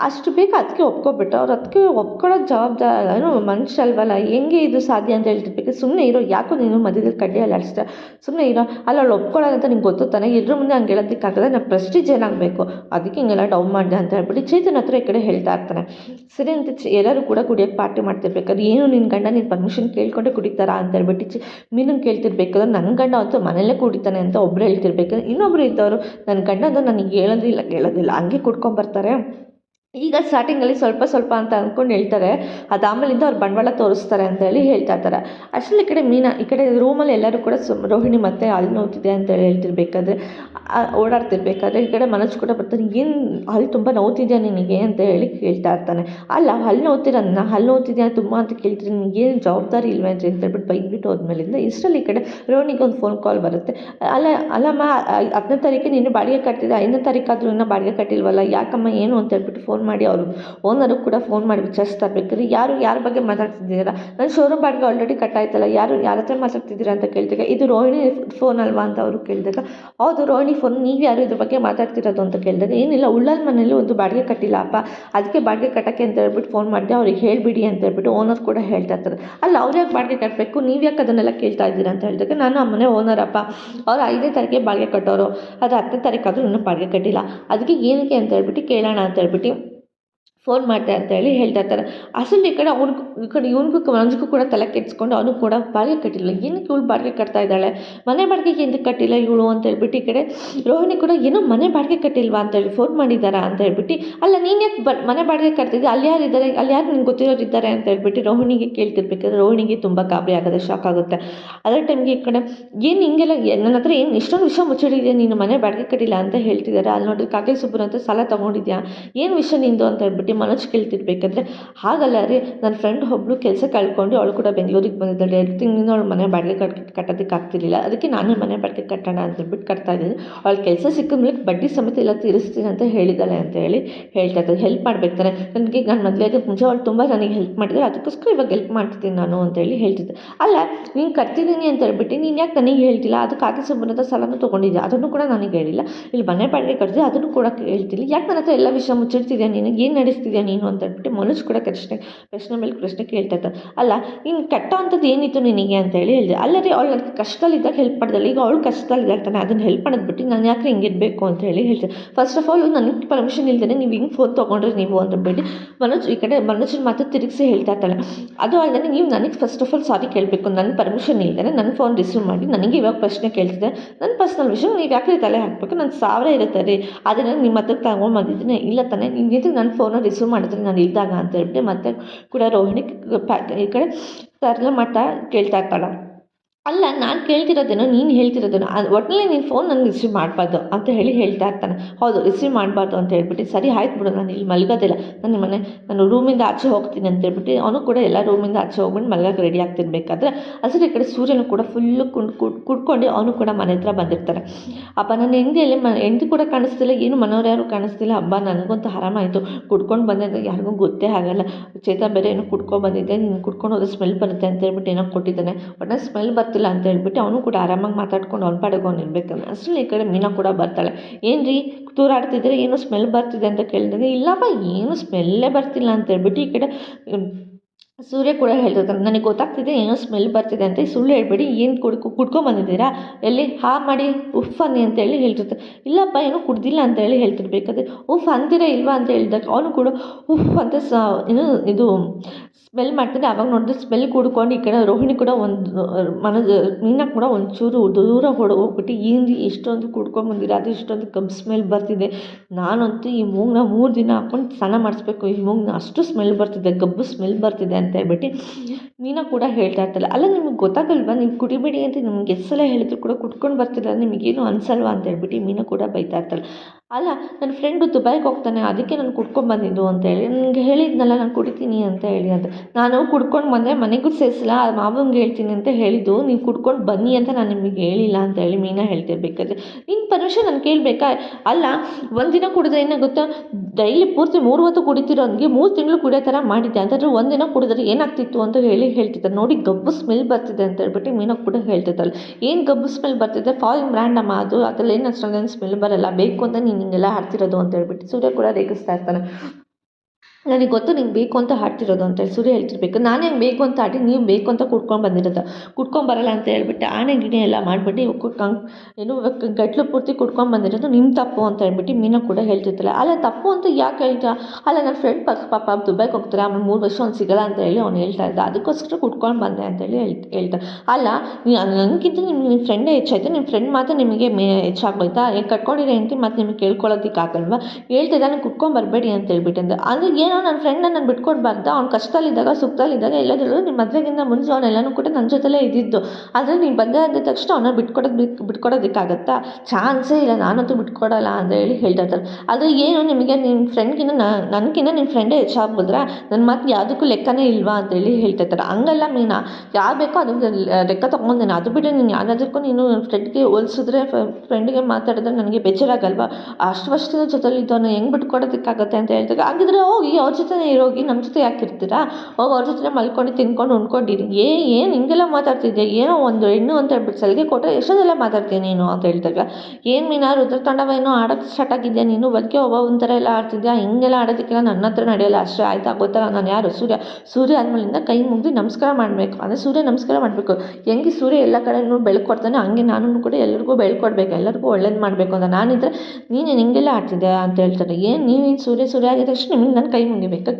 ಅಷ್ಟು ಬೇಗ ಅದಕ್ಕೆ ಒಪ್ಕೊಬಿಟ್ಟು ಅವ್ರು ಅದಕ್ಕೆ ಒಪ್ಕೊಳ್ಳೋ ಜವಾಬ್ದಾರ ಮನುಷ್ಯ ಅಲ್ವಲ್ಲ, ಹೆಂಗೆ ಇದು ಸಾಧ್ಯ ಅಂತ ಹೇಳ್ತಿರ್ಬೇಕು ಸುಮ್ಮನೆ ಇರೋ, ಯಾಕೋ ನೀನು ಮಧ್ಯದಲ್ಲಿ ಕಡ್ಡಿ ಅಲ್ಲಾಡಿಸ್ದೆ. ಸುಮ್ಮನೆ ಇರೋ, ಅಲ್ಲ ಅವ್ಳು ಒಪ್ಕೊಳ್ಳೋದಂತ ನಿಂಗೆ ಗೊತ್ತು ತಾನೆ? ಎಲ್ರ ಮುಂದೆ ಹಂಗೆ ಹೇಳೋದಕ್ಕಾಗಲ್ಲ, ನಾನು ಪ್ರೆಸ್ಟೀಜ್ ಏನಾಗಬೇಕು? ಅದಕ್ಕೆ ಹಿಂಗೆಲ್ಲ ಡೌನ್ ಮಾಡಿದೆ ಅಂತ ಹೇಳ್ಬಿಟ್ಟು ಚೇತನ್ ಹತ್ರ ಈ ಕಡೆ ಹೇಳ್ತಾ ಇರ್ತಾನೆ. ಸರಿ ಅಂತ ಎಲ್ಲರೂ ಕೂಡ ಕುಡಿಯೋಕ್ಕೆ ಪಾರ್ಟಿ ಮಾಡ್ತಿರ್ಬೇಕಾದ್ರೆ, ಏನು ನಿನ್ನ ಗಂಡ ನೀನು ಪರ್ಮಿಷನ್ ಕೇಳ್ಕೊಂಡೆ ಕುಡಿತಾರಾ? ಅಂತ ಹೇಳ್ಬಿಟ್ಟು ಚಿ ಮೀನು ಕೇಳ್ತಿರ್ಬೇಕಾದ್ರೆ ನನ್ನ ಗಂಡ ಅಂತೂ ಮನೆಯಲ್ಲೇ ಕುಡಿತಾನೆ ಅಂತ ಒಬ್ರು ಹೇಳ್ತಿರ್ಬೇಕಾದ್ರೆ, ಇನ್ನೊಬ್ರು ಇದ್ದವರು ನನ್ನ ಗಂಡ ಅಂತ ನನಗೆ ಹೇಳೋದಿಲ್ಲ, ಕೇಳೋದಿಲ್ಲ, ಹಂಗೆ ಕುಡ್ಕೊಂಬರ್ತಾರೆ ಈಗ ಸ್ಟಾರ್ಟಿಂಗಲ್ಲಿ ಸ್ವಲ್ಪ ಸ್ವಲ್ಪ ಅಂತ ಅಂದ್ಕೊಂಡು ಹೇಳ್ತಾರೆ. ಅದಾದಮೇಲಿಂದ ಅವ್ರು ಬಂಡವಾಳ ತೋರಿಸ್ತಾರೆ ಅಂತ ಹೇಳಿ ಹೇಳ್ತಾ ಇರ್ತಾರೆ. ಅಷ್ಟರಲ್ಲಿ ಈ ಕಡೆ ಮೀನಾ, ಈ ಕಡೆ ರೂಮಲ್ಲಿ ಎಲ್ಲರೂ ಕೂಡ ಸುಮ್ ರೋಹಿಣಿ ಮತ್ತೆ ಅಲ್ಲಿ ನೋವ್ತಿದೆ ಅಂತ ಹೇಳಿ ಹೇಳ್ತಿರ್ಬೇಕಾದ್ರೆ ಓಡಾಡ್ತಿರ್ಬೇಕಾದ್ರೆ ಈ ಕಡೆ ಮನಸ್ಸು ಕೂಡ ಬರ್ತಾನೆ, ಏನು ಅಲ್ಲಿ ತುಂಬ ನೋವ್ತಿದ್ಯಾ ನಿನಗೆ? ಅಂತ ಹೇಳಿ ಕೇಳ್ತಾ ಇರ್ತಾನೆ. ಅಲ್ಲ ಹಲ್ಲು ನೋವ್ತಿರೋದನ್ನ ಹಲ್ಲು ನೋವ್ತಿದ್ಯಾ ತುಂಬ ಅಂತ ಕೇಳ್ತೀನಿ ನಿನಗೇನು ಜವಾಬ್ದಾರಿ ಇಲ್ವೇ? ಅಂತ ಹೇಳ್ಬಿಟ್ಟು ಬೈದ್ಬಿಟ್ಟು ಹೋದ್ಮೇಲಿಂದ ಇಷ್ಟರಲ್ಲಿ ಈ ಕಡೆ ರೋಹಿಣಿಗೆ ಒಂದು ಫೋನ್ ಕಾಲ್ ಬರುತ್ತೆ. ಅಲ್ಲ ಅಲ್ಲಮ್ಮ ಹತ್ತನೇ ತಾರೀಕು ನೀನು ಬಾಡಿಗೆ ಕಟ್ಟಿದೆ, ಐದನೇ ತಾರೀಕಾದರೂ ಇನ್ನೂ ಬಾಡಿಗೆ ಕಟ್ಟಿಲ್ವಲ್ಲ, ಯಾಕಮ್ಮ, ಏನು? ಅಂತ ಹೇಳ್ಬಿಟ್ಟು ಫೋನ್ ಮಾಡಿ ಅವರು ಓನರು ಕೂಡ ಫೋನ್ ಮಾಡಿ ವಿಚಾರಿಸ್ತಾ ಬೇಕ್ರಿ ಯಾರು, ಯಾರ ಬಗ್ಗೆ ಮಾತಾಡ್ತಿದ್ದೀರಾ? ನನ್ನ ಶೋರೂಮ್ ಬಾಡಿಗೆ ಆಲ್ರೆಡಿ ಕಟ್ಟಾಯ್ತಲ್ಲ, ಯಾರು, ಯಾರ ಹತ್ರ ಮಾತಾಡ್ತಿದ್ದೀರಾ ಅಂತ ಕೇಳಿದಾಗ, ಇದು ರೋಹಿಣಿ ಫೋನ್ ಅಲ್ವಾ ಅಂತ ಅವರು ಕೇಳಿದಾಗ, ಹೌದು ರೋಹಿಣಿ ಫೋನ್ ನೀವು ಯಾರು ಇದ್ರ ಬಗ್ಗೆ ಮಾತಾಡ್ತಿರೋದು ಅಂತ ಕೇಳಿದಾಗ, ಏನಿಲ್ಲ, ಉಳ್ಳಲ್ ಮನೇಲಿ ಒಂದು ಬಾಡಿಗೆ ಕಟ್ಟಿಲ್ಲ ಅಪ್ಪ ಅದಕ್ಕೆ ಬಾಡಿಗೆ ಕಟ್ಟಕ್ಕೆ ಅಂತ ಹೇಳ್ಬಿಟ್ಟು ಫೋನ್ ಮಾಡಿದೆ, ಅವ್ರಿಗೆ ಹೇಳಿಬಿಡಿ ಅಂತ ಹೇಳ್ಬಿಟ್ಟು ಓನರ್ ಕೂಡ ಹೇಳ್ತಾ ಇರ್ತಾರೆ. ಅಲ್ಲ, ಅವ್ರು ಯಾಕೆ ಬಾಡಿಗೆ ಕಟ್ಟಬೇಕು ನೀವು ಯಾಕೆ ಅದನ್ನೆಲ್ಲ ಕೇಳ್ತಾ ಇದ್ದೀರಾ ಅಂತ ಹೇಳಿದಾಗ, ನಾನು ಆ ಮನೆ ಅಪ್ಪ, ಅವ್ರು ಐದನೇ ತಾರೀಕಿಗೆ ಬಾಡಿಗೆ ಕಟ್ಟೋರು, ಅದು ಹತ್ತನೇ ತಾರೀಕಾದರೂ ಇನ್ನೂ ಬಾಡಿಗೆ ಕಟ್ಟಿಲ್ಲ ಅದಕ್ಕೆ ಏನಕ್ಕೆ ಅಂತ ಹೇಳ್ಬಿಟ್ಟು ಕೇಳೋಣ ಅಂತ ಹೇಳ್ಬಿಟ್ಟು ಫೋನ್ ಮಾಡಿದೆ ಅಂತ ಹೇಳಿ ಹೇಳ್ತಾ ಇರ್ತಾರೆ. ಅಸಲು ಈ ಕಡೆ ಅವ್ನಿಗೂ ಈ ಕಡೆ ಇವ್ನಿಗೂ ಮನಸ್ಗೂ ಕೂಡ ತಲೆ ಕೆಡಿಸ್ಕೊಂಡು ಅವನು ಕೂಡ ಬಾಡಿಗೆ ಕಟ್ಟಿಲ್ಲ. ಏನಕ್ಕೆ ಇವಳು ಬಾಡಿಗೆ ಕಟ್ತಾ ಇದ್ದಾಳೆ? ಮನೆ ಬಾಡಿಗೆ ಎಂದಕ್ಕೆ ಕಟ್ಟಿಲ್ಲ ಇವಳು ಅಂತ ಹೇಳ್ಬಿಟ್ಟು ಈ ಕಡೆ ರೋಹಿಣಿ ಕೂಡ ಏನೋ ಮನೆ ಬಾಡಿಗೆ ಕಟ್ಟಿಲ್ವಾ ಅಂತ ಹೇಳಿ ಫೋನ್ ಮಾಡಿದ್ದಾರಾ ಅಂತ ಹೇಳ್ಬಿಟ್ಟು, ಅಲ್ಲ ನೀನು ಯಾಕೆ ಬ ಮನೆ ಬಾಡಿಗೆ ಕಟ್ತಿದ್ದೆ ಅಲ್ಲಿ ಯಾರು ಇದ್ದಾರೆ? ಅಲ್ಲಿ ಯಾರು ನಿನ್ಗೆ ಗೊತ್ತಿರೋರು ಇದ್ದಾರೆ ಅಂತ ಹೇಳ್ಬಿಟ್ಟು ರೋಹಿಣಿಗೆ ಕೇಳ್ತಿರ್ಬೇಕಾದ್ರೆ ರೋಹಿಣಿಗೆ ತುಂಬ ಗಾಬರಿ ಆಗುತ್ತೆ ಶಾಕ್ ಆಗುತ್ತೆ. ಅದೇ ಟೈಮ್ಗೆ ಈ ಕಡೆ ಏನು ಹಿಂಗೆಲ್ಲ ನನ್ನ ಹತ್ರ ಏನು ಇಷ್ಟೊಂದು ವಿಷಯ ಮುಚ್ಚಿಡಿದೆ ನೀನು ಮನೆ ಬಾಡಿಗೆ ಕಟ್ಟಿಲ್ಲ ಅಂತ ಹೇಳ್ತಿದ್ದಾರೆ ಅಲ್ಲಿ ನೋಡಿದ್ರೆ ಕಾಗೆ ಸುಬ್ಬರು ಅಂತ ಸಾಲ ತೊಗೊಂಡಿದ್ಯಾ? ಏನು ವಿಷಯ ನಿಂದು ಅಂತ ಹೇಳ್ಬಿಟ್ಟು ಮನೋಜ್ ಕೇಳ್ತಿರ್ಬೇಕಾದ್ರೆ, ಹಾಗಲ್ಲ ರೀ ನನ್ನ ಫ್ರೆಂಡ್ ಒಬ್ಬಳು ಕೆಲಸ ಕಳ್ಕೊಂಡು ಅವಳು ಕೂಡ ಬೆಂಗಳೂರಿಗೆ ಬಂದಿದ್ದಾಳೆ. ಎರಡು ತಿಂಗಳಿಂದ ಅವಳು ಮನೆ ಬಾಡಿಗೆ ಕಟ್, ಕಟ್ಟೋದಕ್ಕೆ ಆಗ್ತಿರ್ಲಿಲ್ಲ. ಅದಕ್ಕೆ ನಾನೇ ಮನೆ ಬಾಡಿಗೆ ಕಟ್ಟೋಣ ಅಂತ ಹೇಳ್ಬಿಟ್ಟು ಕಟ್ತಾ ಇದ್ದೀನಿ. ಅವಳು ಕೆಲಸ ಸಿಕ್ಕಿದ ಮೇಲೆ ಬಡ್ಡಿ ಸಮೇತ ಎಲ್ಲ ತೀರಿಸ್ತೀನಿ ಅಂತ ಹೇಳಿದ್ದಾಳೆ ಅಂತ ಹೇಳಿ ಹೇಳ್ತಾ ಇದ್ದಾರೆ. ಹೆಲ್ಪ್ ಮಾಡ್ಬೇಕು ತಾನೆ. ನನಗೆ ನಾನು ಮದುವೆಗೆ ಮುಂಚೆ ಅವಳು ತುಂಬ ನನಗೆ ಹೆಲ್ಪ್ ಮಾಡಿದ್ದಾರೆ ಅದಕ್ಕೋಸ್ಕರ ಇವಾಗ ಹೆಲ್ಪ್ ಮಾಡ್ತೀನಿ ನಾನು ಅಂತ ಹೇಳಿ ಹೇಳ್ತಿದ್ದೆ. ಅಲ್ಲ, ನೀನು ಕಟ್ತಿದ್ದೀನಿ ಅಂತ ಹೇಳ್ಬಿಟ್ಟು ನೀನು ಯಾಕೆ ನನಗೆ ಹೇಳ್ತಿಲ್ಲ? ಅದು ಕಾಗೆ ಸಂಬಂಧದ ಸಾಲನೂ ತೊಗೊಂಡಿದ್ದೆ ಅದನ್ನು ಕೂಡ ನನಗೆ ಹೇಳಿಲ್ಲ. ಇಲ್ಲಿ ಮನೆ ಬಾಡಿಗೆ ಕಟ್ಟಿದೆ ಅದನ್ನು ಕೂಡ ಹೇಳ್ತಿಲ್ಲ ಯಾಕೆ ನನ್ನ ಹತ್ರ ಎಲ್ಲ ವಿಷಯ ಮುಚ್ಚಿಡ್ತಿದ್ಯಾ ನಿನಗೆ ಏನು ನಡೆಸ್ತಿದ್ಯಾ? ಕೇಳ್ತಿದ್ಯಾ ನೀನು ಅಂತ ಹೇಳ್ಬಿಟ್ಟು ಕೂಡ ಪ್ರಶ್ನೆ ಪ್ರಶ್ನೆ ಮೇಲೆ ಪ್ರಶ್ನೆ ಕೇಳ್ತಾ ಇರ್ತಾರೆ ಅಲ್ಲ ಹಿಂಗೆ ಕಟ್ಟೋ ಅಂಥದ್ದು ಏನಿತ್ತು ನಿನಗೆ ಅಂತ ಹೇಳಿ ಹೇಳಿದೆ. ಅಲ್ಲ ರೀ ಅವಳು ನನಗೆ ಕಷ್ಟದಲ್ಲಿದ್ದಾಗ ಹೆಲ್ಪ್ ಮಾಡ್ದಲ್ಲ ಈಗ ಅವಳು ಕಷ್ಟದಲ್ಲಿದ್ದಾಳೆ ತಾನೆ, ಅದನ್ನು ಹೆಲ್ಪ್ ಮಾಡೋದು ಬಿಟ್ಟು ನಾನು ಯಾಕೆ ಹಿಂಗೆ ಇರಬೇಕು ಅಂತ ಹೇಳಿ ಹೇಳ್ತಾರೆ ಫಸ್ಟ್ ಆಫ್ ಆಲ್ ನನಗೆ ಪರ್ಮಿಷನ್ ಇಲ್ದೇ ನೀವು ಹಿಂಗೆ ಫೋನ್ ತೊಗೊಂಡ್ರೆ ನೀವು ಅಂತ ಬಿಟ್ಟು ಈ ಕಡೆ ಮನೋಜನ ಮಾತು ತಿರುಗಿಸಿ ಹೇಳ್ತಾ ಇರ್ತಾಳೆ. ಅದು ಅಲ್ಲದೆ ನೀವು ನನಗೆ ಫಸ್ಟ್ ಆಫ್ ಆಲ್ ಸಾರಿ ಕೇಳಬೇಕು. ನನ್ನ ಪರ್ಮಿಷನ್ ಇಲ್ದೇ ನನ್ನ ಫೋನ್ ರಿಸೀವ್ ಮಾಡಿ ನನಗೆ ಇವಾಗ ಪ್ರಶ್ನೆ ಕೇಳ್ತಿದೆ. ನನ್ನ ಪರ್ಸ್ನಲ್ ವಿಷಯ ನೀವು ಯಾಕೆ ತಲೆ ಹಾಕಬೇಕು? ನನ್ನ ಸಾವಿರ ಇರುತ್ತೆ ರೀ. ಅದನ್ನು ನಿಮ್ಮ ಹತ್ರ ತಗೊಂಬಂದಿದ್ದೀನಿ ಇಲ್ಲ ತಾನೇ ನೀವು ಇದು ನನ್ನ ಫೋನ ರಿಸೀವ್ ಮಾಡಿದ್ರೆ ನಾನು ಇಲ್ಲದಾಗ ಅಂತ ಹೇಳ್ಬಿಟ್ಟು ಮತ್ತೆ ಕೂಡ ರೋಹಿಣಿ ಪ್ಯಾ ಈ ಕಡೆ ತರಲೆ ಮಠ ಕೇಳ್ತಾ ಇರ್ತಾಳೆ. ಅಲ್ಲ, ನಾನು ಕೇಳ್ತಿರೋದೇನೋ, ನೀನು ಹೇಳ್ತಿರೋದೇನೋ, ಅದು ಒಟ್ಟಿನಲ್ಲಿ ನೀನು ಫೋನ್ ನನಗೆ ರಿಸೀವ್ ಮಾಡಬಾರ್ದು ಅಂತ ಹೇಳಿ ಹೇಳ್ತಾ ಇರ್ತಾನೆ. ಹೌದು ರಿಸೀವ್ ಮಾಡಬಾರ್ದು ಅಂತ ಹೇಳ್ಬಿಟ್ಟು, ಸರಿ ಆಯ್ತು ಬಿಡು, ನಾನು ಇಲ್ಲಿ ಮಲಗೋದಿಲ್ಲ ನನ್ನ ಮನೆ, ನಾನು ರೂಮಿಂದ ಆಚೆ ಹೋಗ್ತೀನಿ ಅಂತ ಹೇಳ್ಬಿಟ್ಟು, ಅವನು ಕೂಡ ಎಲ್ಲ ರೂಮಿಂದ ಆಚೆ ಹೋಗ್ಬಿಟ್ಟು ಮಲಗಕ್ಕೆ ರೆಡಿ ಆಗ್ತಿರ್ಬೇಕಾದ್ರೆ ಅಸಲು ಈ ಕಡೆ ಸೂರ್ಯನು ಕೂಡ ಫುಲ್ಲು ಕುಂಡ್, ಕುಡ್, ಕುಡ್ಕೊಂಡು ಅವನು ಕೂಡ ಮನೆ ಹತ್ರ ಬಂದಿರ್ತಾರೆ ಅಪ್ಪ, ನನ್ನ ಹೆಂಡಿಯಲ್ಲಿ ಮ, ಹೆಂಡತಿ ಕೂಡ ಕಾಣಿಸ್ತಿಲ್ಲ, ಏನು ಮನೆಯವ್ರು ಯಾರು ಕಾಣಿಸ್ತಿಲ್ಲ. ಹಬ್ಬ ನನಗಂತೂ ಆರಾಮಾಯಿತು. ಕುಡ್ಕೊಂಡು ಬಂದೆ ಯಾರಿಗೂ ಗೊತ್ತೇ ಆಗಲ್ಲ. ಚೇತ ಬೇರೆ ಏನೋ ಕುಡ್ಕೊಂಡು ಬಂದಿದ್ದೆ, ನೀನು ಕುಡ್ಕೊಂಡು ಹೋದ್ರೆ ಸ್ಮೆಲ್ ಬರುತ್ತೆ ಅಂತ ಹೇಳ್ಬಿಟ್ಟು ಏನೋ ಕೊಟ್ಟಿದ್ದಾನೆ. ಒಟ್ಟು ಸ್ಮೆಲ್ ಬರ್ತಿಲ್ಲ ಅಂತ ಹೇಳ್ಬಿಟ್ಟು ಅವನು ಕೂಡ ಆರಾಮಾಗಿ ಮಾತಾಡ್ಕೊಂಡು ಅವ್ನ ಪಾಡಿಗೆ ಅವ್ನು ಅಷ್ಟರಲ್ಲಿ ಈ ಕಡೆ ಮೀನಾ ಕೂಡ ಬರ್ತಾಳೆ. ಏನು ರೀ ತೂರಾಡ್ತಿದ್ರೆ ಏನೋ ಸ್ಮೆಲ್ ಬರ್ತಿದೆ ಅಂತ ಕೇಳಿದಾಗ, ಇಲ್ಲಪ್ಪ, ಏನು ಸ್ಮೆಲ್ಲೇ ಬರ್ತಿಲ್ಲ ಅಂತ ಹೇಳ್ಬಿಟ್ಟು ಈ ಕಡೆ ಸೂರ್ಯ ಕೂಡ ಹೇಳ್ತಿರ್ತಾನೆ, ನನಗೆ ಗೊತ್ತಾಗ್ತಿದೆ, ಏನೋ ಸ್ಮೆಲ್ ಬರ್ತಿದೆ ಅಂತ ಸುಳ್ಳು ಹೇಳ್ಬೇಡಿ, ಏನು ಕುಡ್ಕೊ ಕುಡ್ಕೊಂಬಂದಿದ್ದೀರಾ ಎಲ್ಲಿ? ಹಾ, ಮಾಡಿ, ಉಫ್ ಅನ್ನಿ ಅಂತೇಳಿ ಹೇಳ್ತಿರ್ತಾರೆ ಇಲ್ಲಪ್ಪ, ಏನು ಕುಡ್ದಿಲ್ಲ ಅಂತ ಹೇಳಿ ಹೇಳ್ತಿರ್ಬೇಕಾದ್ರೆ, ಉಫ್ ಅಂತೀರಾ ಇಲ್ವಾ? ಅಂತ ಹೇಳಿದಾಗ ಅವನು ಕೂಡ, ಉಫ್ ಅಂತ ಸ, ಏನು ಇದು ಸ್ಮೆಲ್ ಮಾಡ್ತಿದ್ದೆ ಆವಾಗ ನೋಡಿದ್ರೆ ಸ್ಮೆಲ್ ಕುಡ್ಕೊಂಡು ಈ ಕಡೆ ರೋಹಿಣಿ ಕೂಡ ಒಂದು ಮನ ಮೀನಾ ಕೂಡ ಒಂಚೂರು ದೂರ ಹೊಡೆ ಹೋಗ್ಬಿಟ್ಟು ಏನು ಎಷ್ಟೊಂದು ಕುಡ್ಕೊಂಬಂದಿರ ಅದು ಇಷ್ಟೊಂದು ಕಬ್ಬು ಸ್ಮೆಲ್ ಬರ್ತಿದೆ. ನಾನಂತೂ ಈ ಮೂಗ್ನ ಮೂರು ದಿನ ಹಾಕ್ಕೊಂಡು ಸ್ನಾನ ಮಾಡಿಸ್ಬೇಕು, ಈ ಮೂಗ್ನ ಅಷ್ಟು ಸ್ಮೆಲ್ ಬರ್ತಿದೆ ಕಬ್ಬು ಸ್ಮೆಲ್ ಬರ್ತಿದೆ ಅಂತ ಹೇಳ್ಬಿಟ್ಟು ಮೀನಾ ಕೂಡ ಹೇಳ್ತಾ ಇರ್ತಾಳೆ. ಅಲ್ಲ, ನಿಮಗೆ ಗೊತ್ತಾಗಲ್ವಾ? ನೀವು ಕುಡಿಬೇಡಿ ಅಂತ ನಿಮ್ಗೆ ಎಷ್ಟು ಸಲ ಹೇಳಿದ್ರು ಕೂಡ ಕುಡ್ಕೊಂಡು ಬರ್ತಿಲ್ಲ, ನಿಮಗೇನು ಅನ್ಸಲ್ವಾ ಅಂತ ಹೇಳ್ಬಿಟ್ಟು ಮೀನಾ ಕೂಡ ಬೈತಾ ಇರ್ತಾಳೆ. ಅಲ್ಲ ನನ್ನ ಫ್ರೆಂಡು ದುಬೈಗೆ ಹೋಗ್ತಾನೆ, ಅದಕ್ಕೆ ನಾನು ಕುಡ್ಕೊಂಡು ಬಂದಿದ್ದು ಅಂತೇಳಿ ನನಗೆ ಹೇಳಿದ್ನಲ್ಲ, ನಾನು ಕುಡಿತೀನಿ ಅಂತ ಹೇಳಿ ಅಂತ. ನಾನು ಕುಡ್ಕೊಂಡು ಬಂದರೆ ಮನೆಗೂ ಸೇರಿಸಿಲ್ಲ ಮಾವಂಗೆ ಹೇಳ್ತೀನಿ ಅಂತ ಹೇಳಿದ್ದು, ನೀವು ಕುಡ್ಕೊಂಡು ಬನ್ನಿ ಅಂತ ನಾನು ನಿಮಗೆ ಹೇಳಿಲ್ಲ ಅಂತ ಹೇಳಿ ಮೀನಾ ಹೇಳ್ತಿರ್ಬೇಕಾದ್ರೆ ನಿನ್ನ ಪರ್ಮಿಷನ್ ನಾನು ಕೇಳಬೇಕಾ? ಅಲ್ಲ, ಒಂದಿನ ಕುಡಿದ್ರೆ ಏನಾಗುತ್ತಾ ಡೈಲಿ ಪೂರ್ತಿ ಮೂರು ಹೊತ್ತು ಕುಡಿತಿರೋನಿಗೆ ಮೂರು ತಿಂಗಳು ಕುಡಿಯೋ ಥರ ಮಾಡಿದ್ದೆ ಅಂತಂದರೆ ಒಂದಿನ ಕುಡಿದ್ರೆ ಏನಾಗ್ತಿತ್ತು ಅಂತ ಹೇಳಿ ಹೇಳ್ತಿದ್ದಾರೆ ನೋಡಿ, ಗಬ್ಬು ಸ್ಮೆಲ್ ಬರ್ತಿದೆ ಅಂತ ಹೇಳ್ಬಿಟ್ಟು ಮೀನಾ ಕೂಡ ಹೇಳ್ತಿದ್ದಾಳೆ. ಏನು ಗಬ್ಬು ಸ್ಮೆಲ್ ಬರ್ತಿದೆ? ಫಾರಿನ್ ಬ್ರ್ಯಾಂಡ್ ಅಮ್ಮ ಅದು. ಅದ್ರಲ್ಲಿ ಏನು ಅಷ್ಟೊಂದೇನು ಸ್ಮೆಲ್ ಬರಲ್ಲ. ಬೇಕು ಅಂತ ನೀನು ಹಿಂಗೆಲ್ಲ ಹಾಡ್ತಿರೋದು ಅಂತ ಹೇಳ್ಬಿಟ್ಟು ಸೂರ್ಯ ಕೂಡ ರೇಗಿಸ್ತಾ ಇರ್ತಾನೆ. ನನಗೆ ಗೊತ್ತು ನಿಂಗೆ ಬೇಕು ಅಂತ ಹಾಡ್ತಿರೋದು ಅಂತೇಳಿ ಸುರಿ ಹೇಳ್ತಿರ್ಬೇಕು. ನಾನು ಹೆಂಗೆ ಬೇಕು ಅಂತ ಹಾಡಿ ನೀವು ಬೇಕು ಅಂತ ಕುಡ್ಕೊಂಡು ಬಂದಿರೋದು. ಕುಡ್ಕೊಂಡು ಬರಲ್ಲ ಅಂತ ಹೇಳ್ಬಿಟ್ಟು ಆಣೆ ಗಿಣೆ ಎಲ್ಲ ಮಾಡಿಬಿಟ್ಟು ಕುಡ್ಕೊಂಡು ಏನು ಗಟ್ಲು ಪೂರ್ತಿ ಕುಡ್ಕೊಂಡು ಬಂದಿರೋದು ನಿಮ್ಮ ತಪ್ಪು ಅಂತ ಹೇಳ್ಬಿಟ್ಟು ಮೀನು ಕೂಡ ಹೇಳ್ತಿರ್ತಾಳೆ. ಅಲ್ಲ, ತಪ್ಪು ಅಂತ ಯಾಕೆ ಹೇಳ್ತಾ, ಅಲ್ಲ ನನ್ನ ಫ್ರೆಂಡ್ ಪಕ್ಕ ಪಾಪ ದುಬೈಗೆ ಹೋಗ್ತಾರೆ, ಆಮೇಲೆ ಮೂರು ವರ್ಷ ಅವ್ನು ಸಿಗಲ್ಲ ಅಂತ ಹೇಳಿ ಅವ್ನು ಹೇಳ್ತಾ ಇದ್ದ. ಅದಕ್ಕೋಸ್ಕರ ಕುಡ್ಕೊಂಡು ಬಂದೆ ಅಂತೇಳಿ ಹೇಳಿ ಹೇಳ್ತಾ. ಅಲ್ಲ ನನಗಿಂತ ನಿಮ್ಮ ನಿಮ್ಮ ಫ್ರೆಂಡೇ ಹೆಚ್ಚಾಯ್ತು. ನಿಮ್ಮ ಫ್ರೆಂಡ್ ಮಾತ್ರ ನಿಮಗೆ ಮೇ ಹೆಚ್ಚಾಗೋಯ್ತಾ ಕಟ್ಕೊಂಡಿರೋ ಹೆಂಡತಿ ಮತ್ತು ನಿಮಗೆ ಕೇಳ್ಕೊಳ್ಳೋದಕ್ಕೆ ಆಗಲ್ವಾ ಹೇಳ್ತಿದ್ದ ನಾನು ಕುಟ್ಕೊಂಡು ಬರಬೇಡಿ ಅಂತ ಹೇಳ್ಬಿಟ್ಟು ಅಂದರೆ ಏನೋ ನನ್ನ ಫ್ರೆಂಡ್ನ ನಾನು ಬಿಟ್ಕೊಡ್ಬಾರ್ದು. ಅವ್ನು ಕಷ್ಟದಲ್ಲಿದ್ದಾಗ, ಸುಖದಲ್ಲಿದ್ದಾಗ ಎಲ್ಲದರಲ್ಲೂ ನಿಮ್ಮ ಮದುವೆಗಿಂತ ಮುಂಚೆ ಅವನೆಲ್ಲನೂ ಕೂಡ ನನ್ನ ಜೊತೆಲೇ ಇದ್ದಿದ್ದು. ಆದರೆ ನೀನು ಬಂದೆ ಆದ ತಕ್ಷಣ ಅವನ್ನ ಬಿಟ್ಕೊಡೋದು ಬಿಟ್ಟು ಬಿಟ್ಕೊಡೋದಕ್ಕಾಗತ್ತಾ? ಚಾನ್ಸೇ ಇಲ್ಲ, ನಾನಂತೂ ಬಿಟ್ಕೊಡಲ್ಲ ಅಂತ ಹೇಳಿ ಹೇಳ್ತಾ ಇರ್ತಾರೆ ಆದರೆ ಏನು ನಿಮಗೆ ನಿಮ್ಮ ಫ್ರೆಂಡ್ಗಿಂತ ನನಗಿಂತ ನಿಮ್ಮ ಫ್ರೆಂಡೇ ಹೆಚ್ಚಾಗ್ಬೋದ್ರ ನನ್ನ ಮಾತು ಯಾವುದಕ್ಕೂ ಲೆಕ್ಕನೇ ಇಲ್ವಾ ಅಂತೇಳಿ ಇರ್ತಾರೆ ಹಂಗಲ್ಲ ಮೀನಾ. ಯಾರು ಬೇಕೋ ಅದಕ್ಕೆ ಲೆಕ್ಕ ತೊಗೊಂಡೇನೆ ಅದು ಬಿಟ್ಟು ನೀನು ಯಾರಾದಕ್ಕೂ ನೀನು ಫ್ರೆಂಡ್ಗೆ ಹೋಲಿಸಿದ್ರೆ ಫ್ರೆಂಡ್ಗೆ ಮಾತಾಡಿದ್ರೆ ನನಗೆ ಬೇಜಾರಾಗಲ್ವಾ? ಅಷ್ಟು ವರ್ಷದ ಜೊತೆಲಿದ್ದವನು ಹೆಂಗೆ ಬಿಟ್ಕೊಡೋದಕ್ಕಾಗತ್ತೆ ಅಂತ ಹೇಳ್ತಾರೆ ಹಾಗಿದ್ರೆ ಹೋಗಿ ಅವ್ರ ಜೊತೆನೇ ಇರೋಗಿ ನಮ್ಮ ಜೊತೆ ಯಾಕೆ ಇರ್ತೀರಾ? ಹೋಗಿ ಅವ್ರ ಜೊತೆ ಮಲ್ಕೊಂಡು ತಿನ್ಕೊಂಡು ಉಣ್ಕೊಂಡಿರಿ. ಏ, ಏನು ಹಿಂಗೆಲ್ಲ ಮಾತಾಡ್ತಿದ್ದೆ? ಏನೋ ಒಂದು ಹೆಣ್ಣು ಅಂತ ಹೇಳ್ಬಿಟ್ಟು ಸಲಿಗೆ ಕೊಟ್ಟರೆ ಎಷ್ಟೊಂದೆಲ್ಲ ಮಾತಾಡ್ತೀಯ ನೀನು ಅಂತ ಹೇಳ್ದಾಗ. ಏನು ಮೀನಾ, ರುದ್ರತಾಂಡವ ಏನೋ ಆಡೋಕ್ಕೆ ಸ್ಟಾರ್ಟ್ ಆಗಿದ್ಯಾ ನೀನು? ಬದುಕೆ ಒಬ್ಬ ಒಂಥರ ಎಲ್ಲ ಆಡ್ತಿದ್ಯಾ? ಹಿಂಗೆಲ್ಲ ಆಡೋದಕ್ಕೆಲ್ಲ ನನ್ನ ಹತ್ರ ನಡೆಯಲ್ಲ. ಅಷ್ಟೇ ಆಯ್ತಾ? ಗೊತ್ತಲ್ಲ ನಾನು ಯಾರು? ಸೂರ್ಯ. ಸೂರ್ಯ ಆದ್ಮೇಲಿಂದ ಕೈ ಮುಗಿದು ನಮಸ್ಕಾರ ಮಾಡಬೇಕು. ಅಂದರೆ ಸೂರ್ಯ ನಮಸ್ಕಾರ ಮಾಡಬೇಕು. ಹೆಂಗೆ ಸೂರ್ಯ ಎಲ್ಲ ಕಡೆನೂ ಬೆಳಕು ಕೊಡ್ತಾನೆ ಹಂಗೆ ನಾನು ಕೂಡ ಎಲ್ಲರಿಗೂ ಕೊಡಬೇಕು ಎಲ್ಲರಿಗೂ ಒಳ್ಳೇದು ಮಾಡಬೇಕು ಅಂತ. ನಾನಿದ್ರೆ ನೀನು ಹಿಂಗೆಲ್ಲ ಆಡ್ತಿದ್ದೆ ಅಂತ ಹೇಳ್ತಾರೆ. ಏನು ನೀವೇನು ಸೂರ್ಯ ಸೂರ್ಯ ಆಗಿದ ತಕ್ಷಣ ನಿಮಗೆ ನನ್ನ ಕೈ ಮುಗಿಬೇಕು.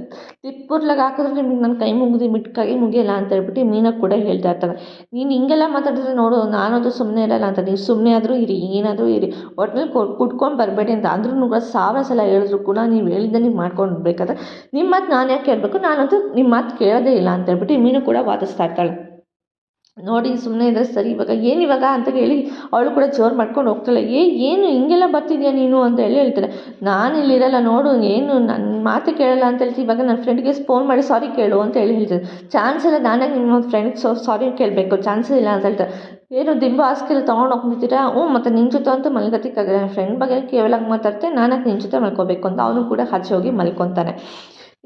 ತಿಪ್ಪುರ್ಲಾಗ ಹಾಕಿದ್ರೆ ನಿಮಗೆ ನನ್ನ ಕೈ ಮುಗಿದು ಮಿಟ್ಕಾಗಿ ಕೈ ಮುಗಿಯಲ್ಲ ಅಂತ ಹೇಳ್ಬಿಟ್ಟು ಮೀನಾ ಕೂಡ ಹೇಳ್ತಾ ಇರ್ತಾಳೆ ನೀನು ಹಿಂಗೆಲ್ಲ ಮಾತಾಡಿದ್ರೆ ನೋಡು ನಾನಂತೂ ಸುಮ್ಮನೆ ಇರಲ್ಲ ಅಂತ. ನೀವು ಸುಮ್ಮನೆ ಆದರೂ ಇರಿ, ಏನಾದರೂ ಇರಿ. ಒಟ್ನಲ್ಲಿ ಕುಟ್ಕೊಂಡು ಬರಬೇಡಿ ಅಂತ. ಅಂದ್ರೂ ಕೂಡ ಸಾವಿರ ಸಲ ಹೇಳಿದ್ರು ಕೂಡ ನೀವು ಹೇಳಿದ್ದೆ ನೀವು ಮಾಡ್ಕೊಂಡು ಬೇಕಾದ್ರೆ ನಿಮ್ಮ ಮಾತು ನಾನು ಯಾಕೆ ಕೇಳಬೇಕು? ನಾನಂತೂ ನಿಮ್ಮ ಮಾತು ಕೇಳೋದೇ ಇಲ್ಲ ಅಂತ ಹೇಳ್ಬಿಟ್ಟು ಮೀನು ಕೂಡ ವಾದಿಸ್ತಾ ಇರ್ತಾಳೆ. ನೋಡಿ ಸುಮ್ಮನೆ ಇದ್ದರೆ ಸರಿ, ಇವಾಗ ಏನು ಇವಾಗ ಅಂತ ಹೇಳಿ ಅವಳು ಕೂಡ ಜೋರು ಮಾಡ್ಕೊಂಡು ಹೋಗ್ತಾಳೆ. ಏ, ಏನು ಹಿಂಗೆಲ್ಲ ಬರ್ತಿದ್ಯಾ ನೀನು? ಅಂತ ಹೇಳಿ ಹೇಳ್ತಾರೆ ನಾನು ಇಲ್ಲಿರಲ್ಲ, ನೋಡು, ಏನು ನನ್ನ ಮಾತು ಕೇಳಲ್ಲ ಅಂತ ಹೇಳ್ತಿ, ಇವಾಗ ನನ್ನ ಫ್ರೆಂಡ್ಗೆ ಫೋನ್ ಮಾಡಿ ಸಾರಿ ಕೇಳು ಅಂತ ಹೇಳಿ ಹೇಳ್ತಾರೆ ಚಾನ್ಸ್ ಇಲ್ಲ ನಾನೇ ನಿಮ್ಮ ಫ್ರೆಂಡ್ಗೆ ಸೊ ಸಾರಿ ಕೇಳಬೇಕು ಚಾನ್ಸ್ ಇಲ್ಲ ಅಂತ ಹೇಳ್ತಾರೆ ಏನು ದಿಂಬು ಹಾಸ್ಕೆಲ್ಲ ತೊಗೊಂಡು ಹೋಗ್ಬಿಡ್ತೀರಾ ಹ್ಞೂ, ಮತ್ತು ನಿನ್ನ ಜೊತೆ ಅಂತೂ ಮಲ್ಗತ್ತಿಕ್ಕಾಗಲ್ಲ ನನ್ನ ಫ್ರೆಂಡ್ ಬಗ್ಗೆ ಕೇವಲ ಮಾತಾಡ್ತೆ ನಾನಕ್ಕೆ ನಿನ್ನ ಜೊತೆ ಮಲ್ಕೋಬೇಕು? ಅಂತ ಅವನು ಕೂಡ ಹಚ್ಚಿ ಹೋಗಿ ಮಲ್ಕೊತಾನೆ.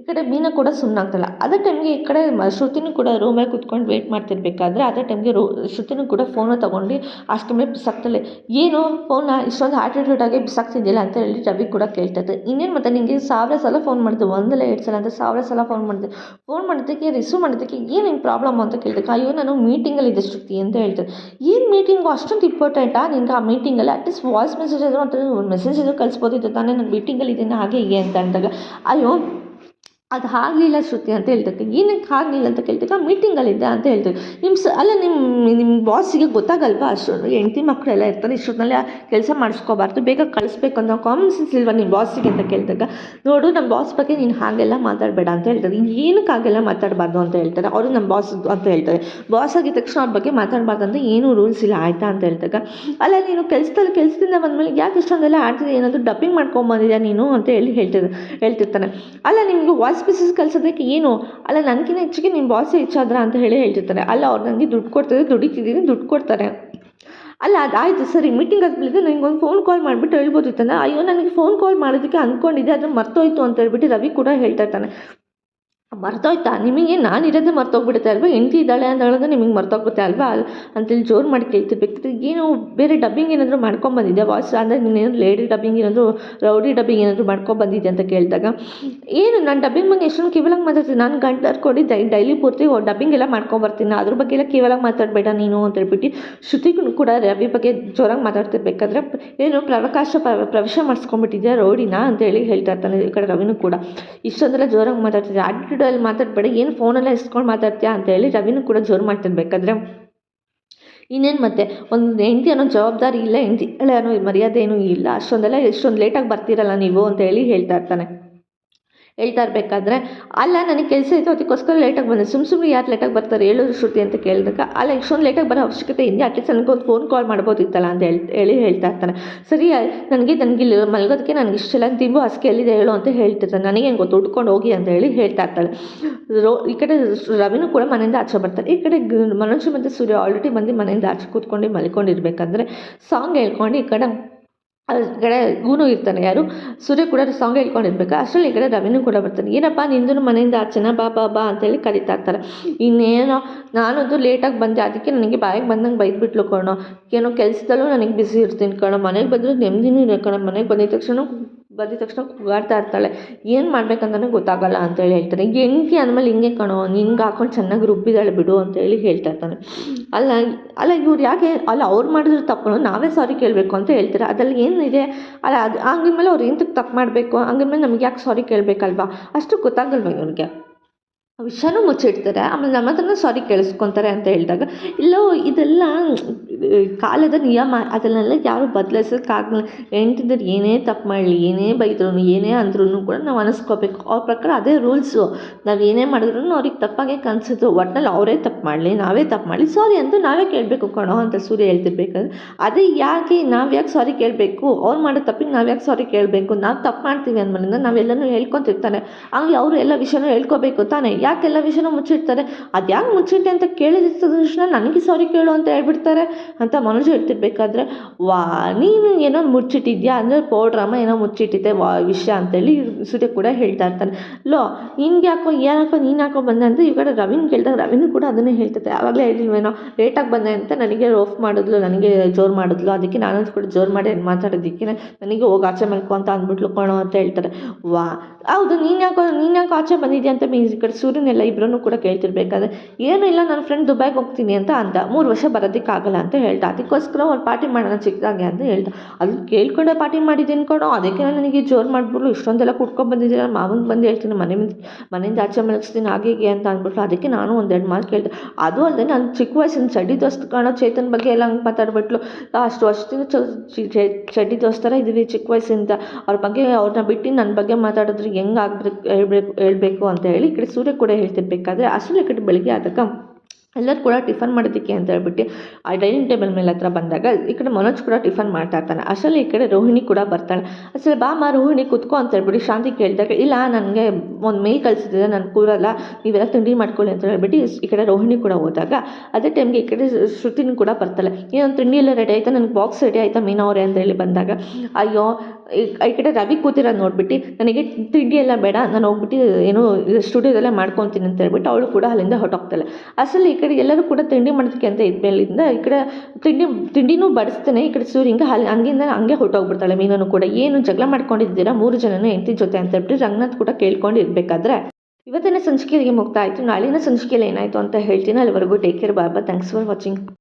ಈ ಕಡೆ ಮೀನ ಕೂಡ ಸುಮ್ಮನಾಗ್ತಲ್ಲ ಅದೇ ಟೈಮ್ಗೆ ಈ ಕಡೆ ಶ್ರುತಿನೂ ಕೂಡ ರೂಮಲ್ಲಿ ಕುತ್ಕೊಂಡು ವೇಟ್ ಮಾಡ್ತಿರ್ಬೇಕಾದ್ರೆ ಅದೇ ಟೈಮ್ಗೆ ರೂ, ಶ್ರುತಿನೂ ಕೂಡ ಫೋನ ತೊಗೊಂಡು ಅಷ್ಟು ಮೇಲೆ ಬಿಸಾಕ್ತಾಳೆ. ಏನು? ಫೋನ ಇಷ್ಟೊಂದು ಆ್ಯಟಿಟ್ಯೂಡಾಗಿ ಬಿಸಾಕ್ತಿದ್ಯಲ್ಲ ಅಂತ ಹೇಳಿ ರವಿ ಕೂಡ ಕೇಳ್ತದೆ. ಇನ್ನೇನು ಮತ್ತೆ ನಿಮಗೆ ಸಾವಿರ ಸಲ ಫೋನ್ ಮಾಡಿದೆ, ಒಂದಲ್ಲ ಎರಡು ಸಲ ಅಂತ ಸಾವಿರ ಸಲ ಫೋನ್ ಮಾಡಿದೆ. ಫೋನ್ ಮಾಡಿದ್ದಕ್ಕೆ ರಿಸೀವ್ ಮಾಡಿದ್ದಕ್ಕೆ ಏನು ನಿನ್ನ ಪ್ರಾಬ್ಲಮ್ ಅಂತ ಕೇಳ್ತಕ್ಕೆ ಅಯ್ಯೋ, ನಾನು ಮೀಟಿಂಗಲ್ಲಿದ್ದೆ ಶ್ರುತಿ ಅಂತ ಹೇಳ್ತಾರೆ ಏನು ಮೀಟಿಂಗು ಅಷ್ಟೊಂದು ಇಂಪಾರ್ಟೆಂಟಾ ನಿನ್ಗೆ ಆ ಮೀಟಿಂಗಲ್ಲಿ ಅಟ್ಲೀಸ್ಟ್ ವಾಯ್ಸ್ ಮೆಸೇಜ್ ಆದರೂ ಒಂದು ಮೆಸೇಜ್ ಆದರೂ ಕಳಿಸ್ಬೋದಿತ್ತು ತಾನೇ. ನಾನು ಮೀಟಿಂಗಲ್ಲಿದ್ದೀನಿ ಹಾಗೆ ಹೀಗೆ ಅಂತ ಅಂದಾಗ, ಅಯ್ಯೋ ಅದು ಆಗಲಿಲ್ಲ ಶ್ರುತಿ ಅಂತ ಹೇಳ್ತಕ್ಕೆ ಏನಕ್ಕೆ ಆಗಲಿಲ್ಲ ಅಂತ ಕೇಳ್ತಕ್ಕೆ ಮೀಟಿಂಗಲ್ಲಿದ್ದೆ ಅಂತ ಹೇಳ್ತೀವಿ ನಿಮ್ಮ ಸ, ಅಲ್ಲ ನಿಮ್ಮ ನಿಮ್ಮ ಬಾಸಿಗೆ ಗೊತ್ತಾಗಲ್ವಾ ಅಷ್ಟೊಂದು? ಹೆಂಡತಿ ಮಕ್ಕಳೆಲ್ಲ ಇರ್ತಾರೆ ಇಷ್ಟೊತ್ತಿನಲ್ಲಿ ಕೆಲಸ ಮಾಡಿಸ್ಕೋಬಾರ್ದು, ಬೇಗ ಕಳಿಸ್ಬೇಕು ಅನ್ನೋ ಕಾಮನ್ ಸೆನ್ಸ್ ಇಲ್ವಾ ನಿಮ್ಮ ಬಾಸಿಗೆ ಅಂತ ಕೇಳಿದಾಗ? ನೋಡು ನಮ್ಮ ಬಾಸ್ ಬಗ್ಗೆ ನೀನು ಹಾಗೆಲ್ಲ ಮಾತಾಡಬೇಡ ಅಂತ ಹೇಳ್ತಾರೆ. ಏನಕ್ಕೆ ಹಾಗೆಲ್ಲ ಮಾತಾಡಬಾರ್ದು ಅಂತ ಹೇಳ್ತಾರೆ? ಅವರು ನಮ್ಮ ಬಾಸ್ ಅಂತ ಹೇಳ್ತಾರೆ. ಬಾಸ್ ಆಗಿದ ತಕ್ಷಣ ಅವ್ರ ಬಗ್ಗೆ ಮಾತಾಡಬಾರ್ದು ಅಂತ ಏನೂ ರೂಲ್ಸ್ ಇಲ್ಲ, ಆಯಿತಾ ಅಂತ ಹೇಳಿದಾಗ? ಅಲ್ಲ, ನೀನು ಕೆಲಸದಲ್ಲಿ, ಕೆಲಸದಿಂದ ಬಂದಮೇಲೆ ಯಾಕೆ ಇಷ್ಟೊಂದೆಲ್ಲ ಆಡ್ತಿದೆ ಏನಾದರೂ ಡಬ್ಬಿಂಗ್ ಮಾಡ್ಕೊಂಬಂದಿದ್ಯಾ ನೀನು ಅಂತ ಹೇಳಿ ಹೇಳ್ತಿದ್ದೆ ಹೇಳ್ತಿರ್ತಾನೆ. ಅಲ್ಲ, ನಿಮಗೆ ವಾಯ್ಸ್ ಮೆಸೇಜ್ ಕಲ್ಸೋದಕ್ಕೆ ಏನು? ಅಲ್ಲ ನನಗಿಂತ ಹೆಚ್ಚಿಗೆ ನಿಮ್ಮ ಬಾಸ್ ಹೆಚ್ಚಾದ್ರ ಅಂತ ಹೇಳಿ ಹೇಳ್ತಿರ್ತಾರೆ. ಅಲ್ಲ, ಅವ್ರು ನನಗೆ ದುಡ್ಡು ಕೊಡ್ತಾರೆ ದುಡಿತಿದ್ದೀನಿ ದುಡ್ಡು ಕೊಡ್ತಾರೆ. ಅಲ್ಲ, ಅದಾಯಿತು, ಸರಿ ಮೀಟಿಂಗ್ ಆದ್ಮೇಲೆ ನನಗೆ ಒಂದು ಫೋನ್ ಕಾಲ್ ಮಾಡಿಬಿಟ್ಟು ಹೇಳ್ಬೋದಿತ್ತಾನೆ ಅಯ್ಯೋ, ನನಗೆ ಫೋನ್ ಕಾಲ್ ಮಾಡೋದಕ್ಕೆ ಅಂದ್ಕೊಂಡಿದ್ದೆ ಅದನ್ನು ಮರ್ತೋಯ್ತು ಅಂತ ಹೇಳ್ಬಿಟ್ಟು ರವಿ ಕೂಡ ಹೇಳ್ತಾ ಇರ್ತಾನೆ. ಮರ್ತೋಯ್ತಾ? ನಿಮಗೆ ನಾನು ಇರೋದೇ ಮರ್ತೋಗ್ಬಿಡುತ್ತೆ ಅಲ್ವಾ? ಹೆಂಡ್ತಿ ಇದ್ದಾಳೆ ಹೇಳಿದ್ರೆ ನಿಮಗೆ ಮರ್ತೋಗುತ್ತೆ ಅಲ್ವಾ? ಅಂತೇಳಿ ಜೋರು ಮಾಡಿ ಕೇಳ್ತಿರ್ಬೇಕು ಏನು ಬೇರೆ ಡಬ್ಬಿಂಗ್ ಏನಾದರೂ ಮಾಡ್ಕೊಂಬಂದಿದ್ದೆ ವಾಯ್ಸ್ ಅಂದರೆ ನೀನೇನು ಲೇಡಿ ಡಬ್ಬಿಂಗ್ ಏನಾದರೂ ರೌಡಿ ಡಬ್ಬಿಂಗ್ ಏನಾದರೂ ಮಾಡ್ಕೊಂಬಂದಿದ್ದೆ ಅಂತ ಕೇಳಿದಾಗ, ಏನು ನಾನು ಡಬ್ಬಿಂಗ್ ಬಗ್ಗೆ ಎಷ್ಟೊಂದು ಕೇವಲಾಗಿ ಮಾತಾಡ್ತೀನಿ. ನಾನು ಗಂಟು ಕೊಡಿ ಡೈಲಿ ಪೂರ್ತಿ ಡಬ್ಬಿಂಗ್ ಎಲ್ಲ ಮಾಡ್ಕೊಂಬರ್ತೀನಿ ಅದ್ರ ಬಗ್ಗೆ ಎಲ್ಲ ಕೇವಲಾಗಿ ಮಾತಾಡಬೇಡ ನೀನು ಅಂತ ಹೇಳ್ಬಿಟ್ಟು ಶ್ರುತಿಗೂ ಕೂಡ ರವಿ ಬಗ್ಗೆ ಜೋರಾಗಿ ಮಾತಾಡ್ತಿರ್ಬೇಕಾದ್ರೆ, ಏನು ಪ್ರವಕಾಶ ಪ್ರ ಪ್ರವೇಶ ಮಾಡಿಸ್ಕೊಂಡ್ಬಿಟ್ಟಿದ್ಯಾ? ರೌಡಿನ ಅಂತೇಳಿ ಹೇಳ್ತಾ ಇರ್ತಾನೆ ಈ ಕಡೆ ರವಿನೂ ಕೂಡ. ಇಷ್ಟೊಂದೆಲ್ಲ ಜೋರಾಗಿ ಮಾತಾಡ್ತಿದ್ದೆ ಆಟಿಟ್ಯೂಡಲ್ಲಿ ಮಾತಾಡಬೇಡ, ಏನು ಫೋನೆಲ್ಲ ಇಸ್ಕೊಂಡು ಮಾತಾಡ್ತೀಯಾ ಅಂತ ಹೇಳಿ ರವಿನೂ ಕೂಡ ಜೋರು ಮಾಡ್ತಿರ್ಬೇಕಾದ್ರೆ. ಇನ್ನೇನು ಮತ್ತೆ, ಒಂದು ಹೆಂಡತಿ ಅನ್ನೋ ಜವಾಬ್ದಾರಿ ಇಲ್ಲ, ಹೆಂಡತಿ ಅನ್ನೋ ಮರ್ಯಾದೆ ಏನೂ ಇಲ್ಲ, ಅಷ್ಟೊಂದೆಲ್ಲ ಎಷ್ಟೊಂದು ಲೇಟಾಗಿ ಬರ್ತೀರಲ್ಲ ನೀವು ಅಂತ ಹೇಳಿ ಹೇಳ್ತಾ ಇರ್ತಾನೆ. ಹೇಳ್ತಾ ಇರಬೇಕಾದ್ರೆ, ಅಲ್ಲ, ನನಗೆ ಕೆಲಸ ಇತ್ತು, ಅದಕ್ಕೋಸ್ಕರ ಲೇಟಾಗಿ ಬಂದೆ. ಸುಮ್ಮ ಸುಮ್ಮನೆ ಯಾರು ಲೇಟಾಗಿ ಬರ್ತಾರೆ ಹೇಳೋದು ಶ್ರುತಿ ಅಂತ ಕೇಳಿದಾಗ, ಅಲ್ಲ, ಇಷ್ಟೊಂದು ಲೇಟಾಗಿ ಬರೋ ಅವಶ್ಯಕತೆ ಇದೆ ಅಟ್ಲೀಸ್ಟ್ ನನಗೆ ಒಂದು ಫೋನ್ ಕಾಲ್ ಮಾಡ್ಬೋದಿತ್ತಲ್ಲ? ಅಂತ ಹೇಳಿ ಹೇಳಿ ಹೇಳ್ತಾ ಇರ್ತಾನೆ ಸರಿ ನನಗೆ ನನಗೆ ಇಲ್ಲಿ ಮಲಗೋದಕ್ಕೆ ನನಗೆ ಇಷ್ಟೆಲ್ಲ ತಿಂಬು ಹಾಸಿಗೆ ಎಲ್ಲಿದೆ ಹೇಳು ಅಂತ ಹೇಳ್ತಿರ್ತಾನೆ ನನಗೆ ಹೆಂಗೆ ಗೊತ್ತು ಉಟ್ಕೊಂಡು ಹೋಗಿ ಅಂತ ಹೇಳಿ ಹೇಳ್ತಾ ಇರ್ತಾಳೆ. ರೋ, ಈ ಕಡೆ ರವಿನೂ ಕೂಡ ಮನೆಯಿಂದ ಆಚೆ ಬರ್ತಾರೆ. ಈ ಕಡೆ ಮನೋಜ್ ಮತ್ತು ಸೂರ್ಯ ಆಲ್ರೆಡಿ ಬಂದು ಮನೆಯಿಂದ ಆಚೆ ಕೂತ್ಕೊಂಡು ಮಲ್ಕೊಂಡಿರ್ಬೇಕಂದ್ರೆ ಸಾಂಗ್ ಹೇಳ್ಕೊಂಡು ಈ ಕಡೆ ಕಡೆ ಇವನು ಇರ್ತಾನೆ, ಯಾರು? ಸೂರ್ಯ ಕೂಡ ಸಾಂಗ್ ಹೇಳ್ಕೊಂಡಿರ್ಬೇಕು. ಅಷ್ಟರಲ್ಲಿ ಈ ಕಡೆ ರವಿನೂ ಕೂಡ ಬರ್ತಾನೆ. ಏನಪ್ಪ ನಿಂದು ಮನೆಯಿಂದ ಆಚೆನ? ಬಾ ಬಾ ಬಾ ಅಂತೇಳಿ ಕರಿತಾ ಇರ್ತಾರೆ. ಇನ್ನೇನೋ, ನಾನೊಂದು ಲೇಟಾಗಿ ಬಂದೆ, ಅದಕ್ಕೆ ನನಗೆ ಬಾಯಿಗೆ ಬಂದಂಗೆ ಬೈದ್ಬಿಟ್ಲು ಕಣೋ. ಏನೋ ಕೆಲಸದಲ್ಲೂ ನನಗೆ ಬ್ಯುಸಿ ಇರ್ತೀನಿ ಕಣೋ. ಮನೆಗೆ ಬಂದರೆ ನೆಮ್ಮದಿನೂ ಇರೋ ಕಣೋ. ಮನೆಗೆ ಬಂದಿದ ತಕ್ಷಣ ಬಂದಿದ ತಕ್ಷಣ ಕೂಗಾಡ್ತಾ ಇರ್ತಾಳೆ. ಏನು ಮಾಡ್ಬೇಕಂತಾನೆ ಗೊತ್ತಾಗಲ್ಲ ಅಂತೇಳಿ ಹೇಳ್ತಾನೆ. ಹೆಂಡ್ತಿ ಅಂದಮೇಲೆ ಹಿಂಗೆ ಕಣೋ ನಿನ್ಗೆ ಹಾಕೊಂಡು ಚೆನ್ನಾಗಿ ರುಬ್ಬಿದಾಳೆ ಬಿಡು ಅಂತೇಳಿ ಹೇಳ್ತಾ ಇರ್ತಾನೆ. ಅಲ್ಲ ಅಲ್ಲ ಇವ್ರು ಯಾಕೆ, ಅಲ್ಲ ಅವ್ರು ಮಾಡಿದ್ರು ತಪ್ಪು ನಾವೇ ಸಾರಿ ಕೇಳಬೇಕು ಅಂತ ಹೇಳ್ತಾರೆ? ಅದ್ರಲ್ಲಿ ಏನಿದೆ ಅಲ್ಲ, ಅದು ಹಂಗಿದ್ಮೇಲೆ ಅವ್ರು ಎಂತಕ್ಕೆ ತಪ್ಪು ಮಾಡಬೇಕು? ಹಂಗಿದ್ಮೇಲೆ ನಮ್ಗೆ ಯಾಕೆ ಸಾರಿ ಕೇಳಬೇಕಲ್ವಾ? ಅಷ್ಟು ಗೊತ್ತಾಗಲ್ವಾ ಇವ್ರಿಗೆ ವಿಷಯನೂ ಮುಚ್ಚಿಡ್ತಾರೆ. ಆಮೇಲೆ ನಮ್ಮ ಸಾರಿ ಕೇಳಿಸ್ಕೊತಾರೆ ಅಂತ ಹೇಳಿದಾಗ, ಇಲ್ಲೋ ಇದೆಲ್ಲ ಕಾಲದ ನಿಯಮ, ಅದನ್ನೆಲ್ಲ ಯಾರೂ ಬದಲಾಯಿಸೋಕ್ಕಾಗಲ್ಲ ಹೆಂಡ್ತಿದ್ರು ಏನೇ ತಪ್ಪು ಮಾಡಲಿ, ಏನೇ ಬೈದ್ರು ಏನೇ ಅಂದ್ರೂ ಕೂಡ ನಾವು ಅನಿಸ್ಕೋಬೇಕು. ಅವ್ರ ಪ್ರಕಾರ ಅದೇ ರೂಲ್ಸು. ನಾವು ಏನೇ ಮಾಡಿದ್ರು ಅವ್ರಿಗೆ ತಪ್ಪಾಗೆ ಕನ್ಸಿದ್ದು ಒಟ್ನಲ್ಲಿ ಅವರೇ ತಪ್ಪು ಮಾಡಲಿ, ನಾವೇ ತಪ್ಪು ಮಾಡಲಿ. ಸಾರಿ ಅಂತ ನಾವೇ ಕೇಳಬೇಕು ಕಣೋ ಅಂತ ಸೂರ್ಯ ಹೇಳ್ತಿರ್ಬೇಕಂದ್ರೆ. ಅದೇ ಯಾಕೆ ನಾವು ಯಾಕೆ ಸಾರಿ ಕೇಳಬೇಕು? ಅವ್ರು ಮಾಡೋ ತಪ್ಪಿಗೆ ನಾವು ಯಾಕೆ ಸಾರಿ ಕೇಳಬೇಕು? ನಾವು ತಪ್ಪು ಮಾಡ್ತೀವಿ ಅಂದಮೇಲಿಂದ ನಾವೆಲ್ಲನೂ ಹೇಳ್ಕೊತಿರ್ತಾನೆ ಹಂಗೆ ಅವರು ಎಲ್ಲ ವಿಷಯನೂ ಹೇಳ್ಕೊಬೇಕು ತಾನೇ. ಯಾಕೆ ಎಲ್ಲ ವಿಷಯನೂ ಮುಚ್ಚಿಡ್ತಾರೆ? ಅದು ಯಾಕೆ ಮುಚ್ಚಿಟ್ಟೆ ಅಂತ ಕೇಳಿದ ತಕ್ಷಣ ನನಗೆ ಸಾರಿ ಕೇಳು ಅಂತ ಹೇಳ್ಬಿಡ್ತಾರೆ ಅಂತ ಮನೋಜ್ ಹೇಳ್ತಿರ್ಬೇಕಾದ್ರೆ, ವಾ, ನೀನು ಏನೋ ಮುಚ್ಚಿಟ್ಟಿದ್ಯಾ? ಅಂದರೆ ಪೌಡ್ರಮ್ಮ ಏನೋ ಮುಚ್ಚಿಟ್ಟಿದ್ದೆ, ವಾ ವಿಷಯ ಅಂತೇಳಿ ಸೂರ್ಯ ಕೂಡ ಹೇಳ್ತಾ ಇರ್ತಾನೆ. ಲೋ ನಿನ್ಗೆ ಯಾಕೋ ಯಾಕೋ, ನೀನು ಯಾಕೋ ಬಂದೆ? ಅಂತ ಈ ಕಡೆ ರವಿನ ಕೇಳಿದಾಗ ರವಿನೂ ಕೂಡ ಅದನ್ನೇ ಹೇಳ್ತೈತೆ ಆವಾಗಲೇ ಹೇಳಿಲ್ವೇನೋ ಲೇಟಾಗಿ ಬಂದೆ ಅಂತ ನನಗೆ ರೋಫ್ ಮಾಡಿದ್ಲು, ನನಗೆ ಜೋರು ಮಾಡಿದ್ಲು, ಅದಕ್ಕೆ ನಾನು ಕೂಡ ಜೋರು ಮಾಡಿ ಮಾತಾಡೋದಕ್ಕೆ ನನಗೆ ಹೋಗಿ ಆಚೆ ಮಾಡ್ಕೊ ಅಂತ ಅಂದ್ಬಿಟ್ಲು ಕಣೋ ಅಂತ ಹೇಳ್ತಾರೆ. ವಾ ಹೌದು, ನೀನು ಯಾಕೋ ನೀನು ಯಾಕೋ ಆಚೆ ಬಂದಿದ್ಯಾ ಅಂತ ಈ ಕಡೆ ಸೂರ್ಯನೆಲ್ಲ ಇಬ್ಬರೂ ಕೂಡ ಕೇಳ್ತಿರ್ಬೇಕಾದ್ರೆ, ಏನೂ ಇಲ್ಲ ನನ್ನ ಫ್ರೆಂಡ್ ದುಬೈಗೆ ಹೋಗ್ತೀನಿ ಅಂತ ಅಂದ. ಮೂರು ವರ್ಷ ಬರೋದಕ್ಕಾಗಲ್ಲ ಅಂತ ಹೇಳ್ದ. ಅದಕ್ಕೋಸ್ಕರ ಒಂದು ಪಾರ್ಟಿ ಮಾಡೋಣ ಚಿಕ್ಕದಾಗೆ ಅಂತ ಹೇಳ್ದ. ಅದು ಕೇಳ್ಕೊಂಡೆ ಪಾರ್ಟಿ ಮಾಡಿದ್ದೀನಿ ಕಣೋ. ಅದಕ್ಕೆ ನನಗೆ ಜೋರು ಮಾಡ್ಬಿಟ್ಟು ಇಷ್ಟೊಂದೆಲ್ಲ ಕುಟ್ಕೊಂಡು ಬಂದಿದ್ದೀರ ಮಾವನಿಗೆ ಬಂದು ಹೇಳ್ತೀನಿ, ಮನೆ ಮನೆಯಿಂದ ಆಚೆ ಮಲಗಿಸ್ತೀನಿ, ಹಾಗೆ ಅಂತ ಅಂದ್ಬಿಟ್ಟು ಅದಕ್ಕೆ ನಾನು ಒಂದೆರಡು ಮಾತು ಕೇಳಿದೆ. ಅದು ಅಲ್ಲದೆ ನಾನು ಚಿಕ್ಕ ವಯಸ್ಸಿನ ಚಡ್ಡಿ ದೋಸ್ತ ಕಾಣೋ, ಚೇತನ್ ಬಗ್ಗೆ ಎಲ್ಲ ಹಂಗೆ ಮಾತಾಡ್ಬಿಟ್ಲು. ಅಷ್ಟು ವರ್ಷದಿಂದ ಚಡ್ಡಿ ದೋಸ್ತರ ಇದ್ದೀವಿ ಚಿಕ್ಕ ವಯಸ್ಸಿಂದ. ಅವ್ರ ಬಗ್ಗೆ ಅವ್ರನ್ನ ಬಿಟ್ಟು ನನ್ನ ಬಗ್ಗೆ ಮಾತಾಡಿದ್ರೆ ಹೆಂಗೆ ಆಗ್ಬೇಕು, ಹೇಳ್ಬೇಕು ಹೇಳ್ಬೇಕು ಅಂತ ಹೇಳಿ ಈ ಕಡೆ ಸೂರ್ಯ ಕೂಡ ಹೇಳ್ತಿರ್ಬೇಕಾದ್ರೆ ಅಷ್ಟರಲ್ಲಿ ಕಡೆ ಬೆಳಿಗ್ಗೆ ಆದಾಗ ಎಲ್ಲರೂ ಕೂಡ ಟಿಫನ್ ಮಾಡೋದಕ್ಕೆ ಅಂತ ಹೇಳ್ಬಿಟ್ಟು ಆ ಡೈನಿಂಗ್ ಟೇಬಲ್ ಮೇಲೆ ಹತ್ರ ಬಂದಾಗ ಈ ಕಡೆ ಮನೋಜ್ ಕೂಡ ಟಿಫನ್ ಮಾಡ್ತಾ ಇರ್ತಾನೆ. ಅಷ್ಟರಲ್ಲಿ ಈ ಕಡೆ ರೋಹಿಣಿ ಕೂಡ ಬರ್ತಾಳೆ. ಅಸಲು ಬಾ ಮಾ, ರೋಹಿಣಿ ಕುತ್ಕೋ ಅಂತ ಹೇಳ್ಬಿಟ್ಟು ಶಾಂತಿ ಕೇಳಿದಾಗ, ಇಲ್ಲ, ನನಗೆ ಒಂದು ಮೇಲ್ ಕಳಿಸಿದ್ರೆ ನಾನು ಕೂರಲ್ಲ, ನೀವೆಲ್ಲ ತಿಂಡಿ ಮಾಡ್ಕೊಳ್ಳಿ ಅಂತ ಹೇಳ್ಬಿಟ್ಟು ಈ ಕಡೆ ರೋಹಿಣಿ ಕೂಡ ಹೋದಾಗ ಅದೇ ಟೈಮ್ಗೆ ಈ ಕಡೆ ಶ್ರುತಿನೂ ಕೂಡ ಬರ್ತಾಳೆ. ಏನೋ ತಿಂಡಿ ಎಲ್ಲ ರೆಡಿ ಆಯಿತಾ? ನನಗೆ ಬಾಕ್ಸ್ ರೆಡಿ ಆಯಿತಾ ಮೀನಾ ಅವರೇ? ಅಂತ ಹೇಳಿ ಬಂದಾಗ, ಅಯ್ಯೋ ಈ ಕಡೆ ರವಿ ಕೂತಿರೋದು ನೋಡ್ಬಿಟ್ಟು, ನನಗೆ ತಿಂಡಿ ಎಲ್ಲ ಬೇಡ, ನಾನು ಹೋಗ್ಬಿಟ್ಟು ಏನೋ ಸ್ಟುಡಿಯೋದಲ್ಲೇ ಮಾಡ್ಕೊತೀನಿ ಅಂತ ಹೇಳ್ಬಿಟ್ಟು ಅವಳು ಕೂಡ ಅಲ್ಲಿಂದ ಹೊರಟೋಗ್ತಾಳೆ. ಅಸಲು ಈ ಕಡೆ ಎಲ್ಲರೂ ಕೂಡ ತಿಂಡಿ ಮಾಡೋದಕ್ಕೆ ಅಂತ ಇದ್ಮೇಲಿಂದ ಈ ಕಡೆ ತಿಂಡಿ, ತಿಂಡಿನೂ ಬಡಿಸ್ತಾನೆ, ಈ ಕಡೆ ಸೂರ್ಯಂಗೆ ಅಲ್ಲಿ ಹಂಗಿಂದ ಹಂಗೆ ಹೊಟ್ಟೋಗ್ಬಿಡ್ತಾಳೆ ಮೀನನು ಕೂಡ. ಏನು ಜಗಳ ಮಾಡ್ಕೊಂಡಿದ್ದೀರಾ? ಮೂರು ಜನನು ಹೆಂಡತಿ ಜೊತೆ ಅಂತ ಹೇಳ್ಬಿಟ್ಟು ರಂಗನಾಥ್ ಕೂಡ ಕೇಳ್ಕೊಂಡು ಇರಬೇಕಾದ್ರೆ ಇವತ್ತಿನ ಸಂಚಿಕೆಗೆ ಮುಕ್ತ ಆಯಿತು ನಾಳಿನ ಸಂಚಿಕೆಯಲ್ಲಿ ಏನಾಯಿತು ಅಂತ ಹೇಳ್ತೀನಿ? ಅಲ್ಲಿವರೆಗೂ ಟೇಕ್ ಕೇರ್ ಬಾಬಾ ಥ್ಯಾಂಕ್ಸ್ ಫಾರ್ ವಾಚಿಂಗ್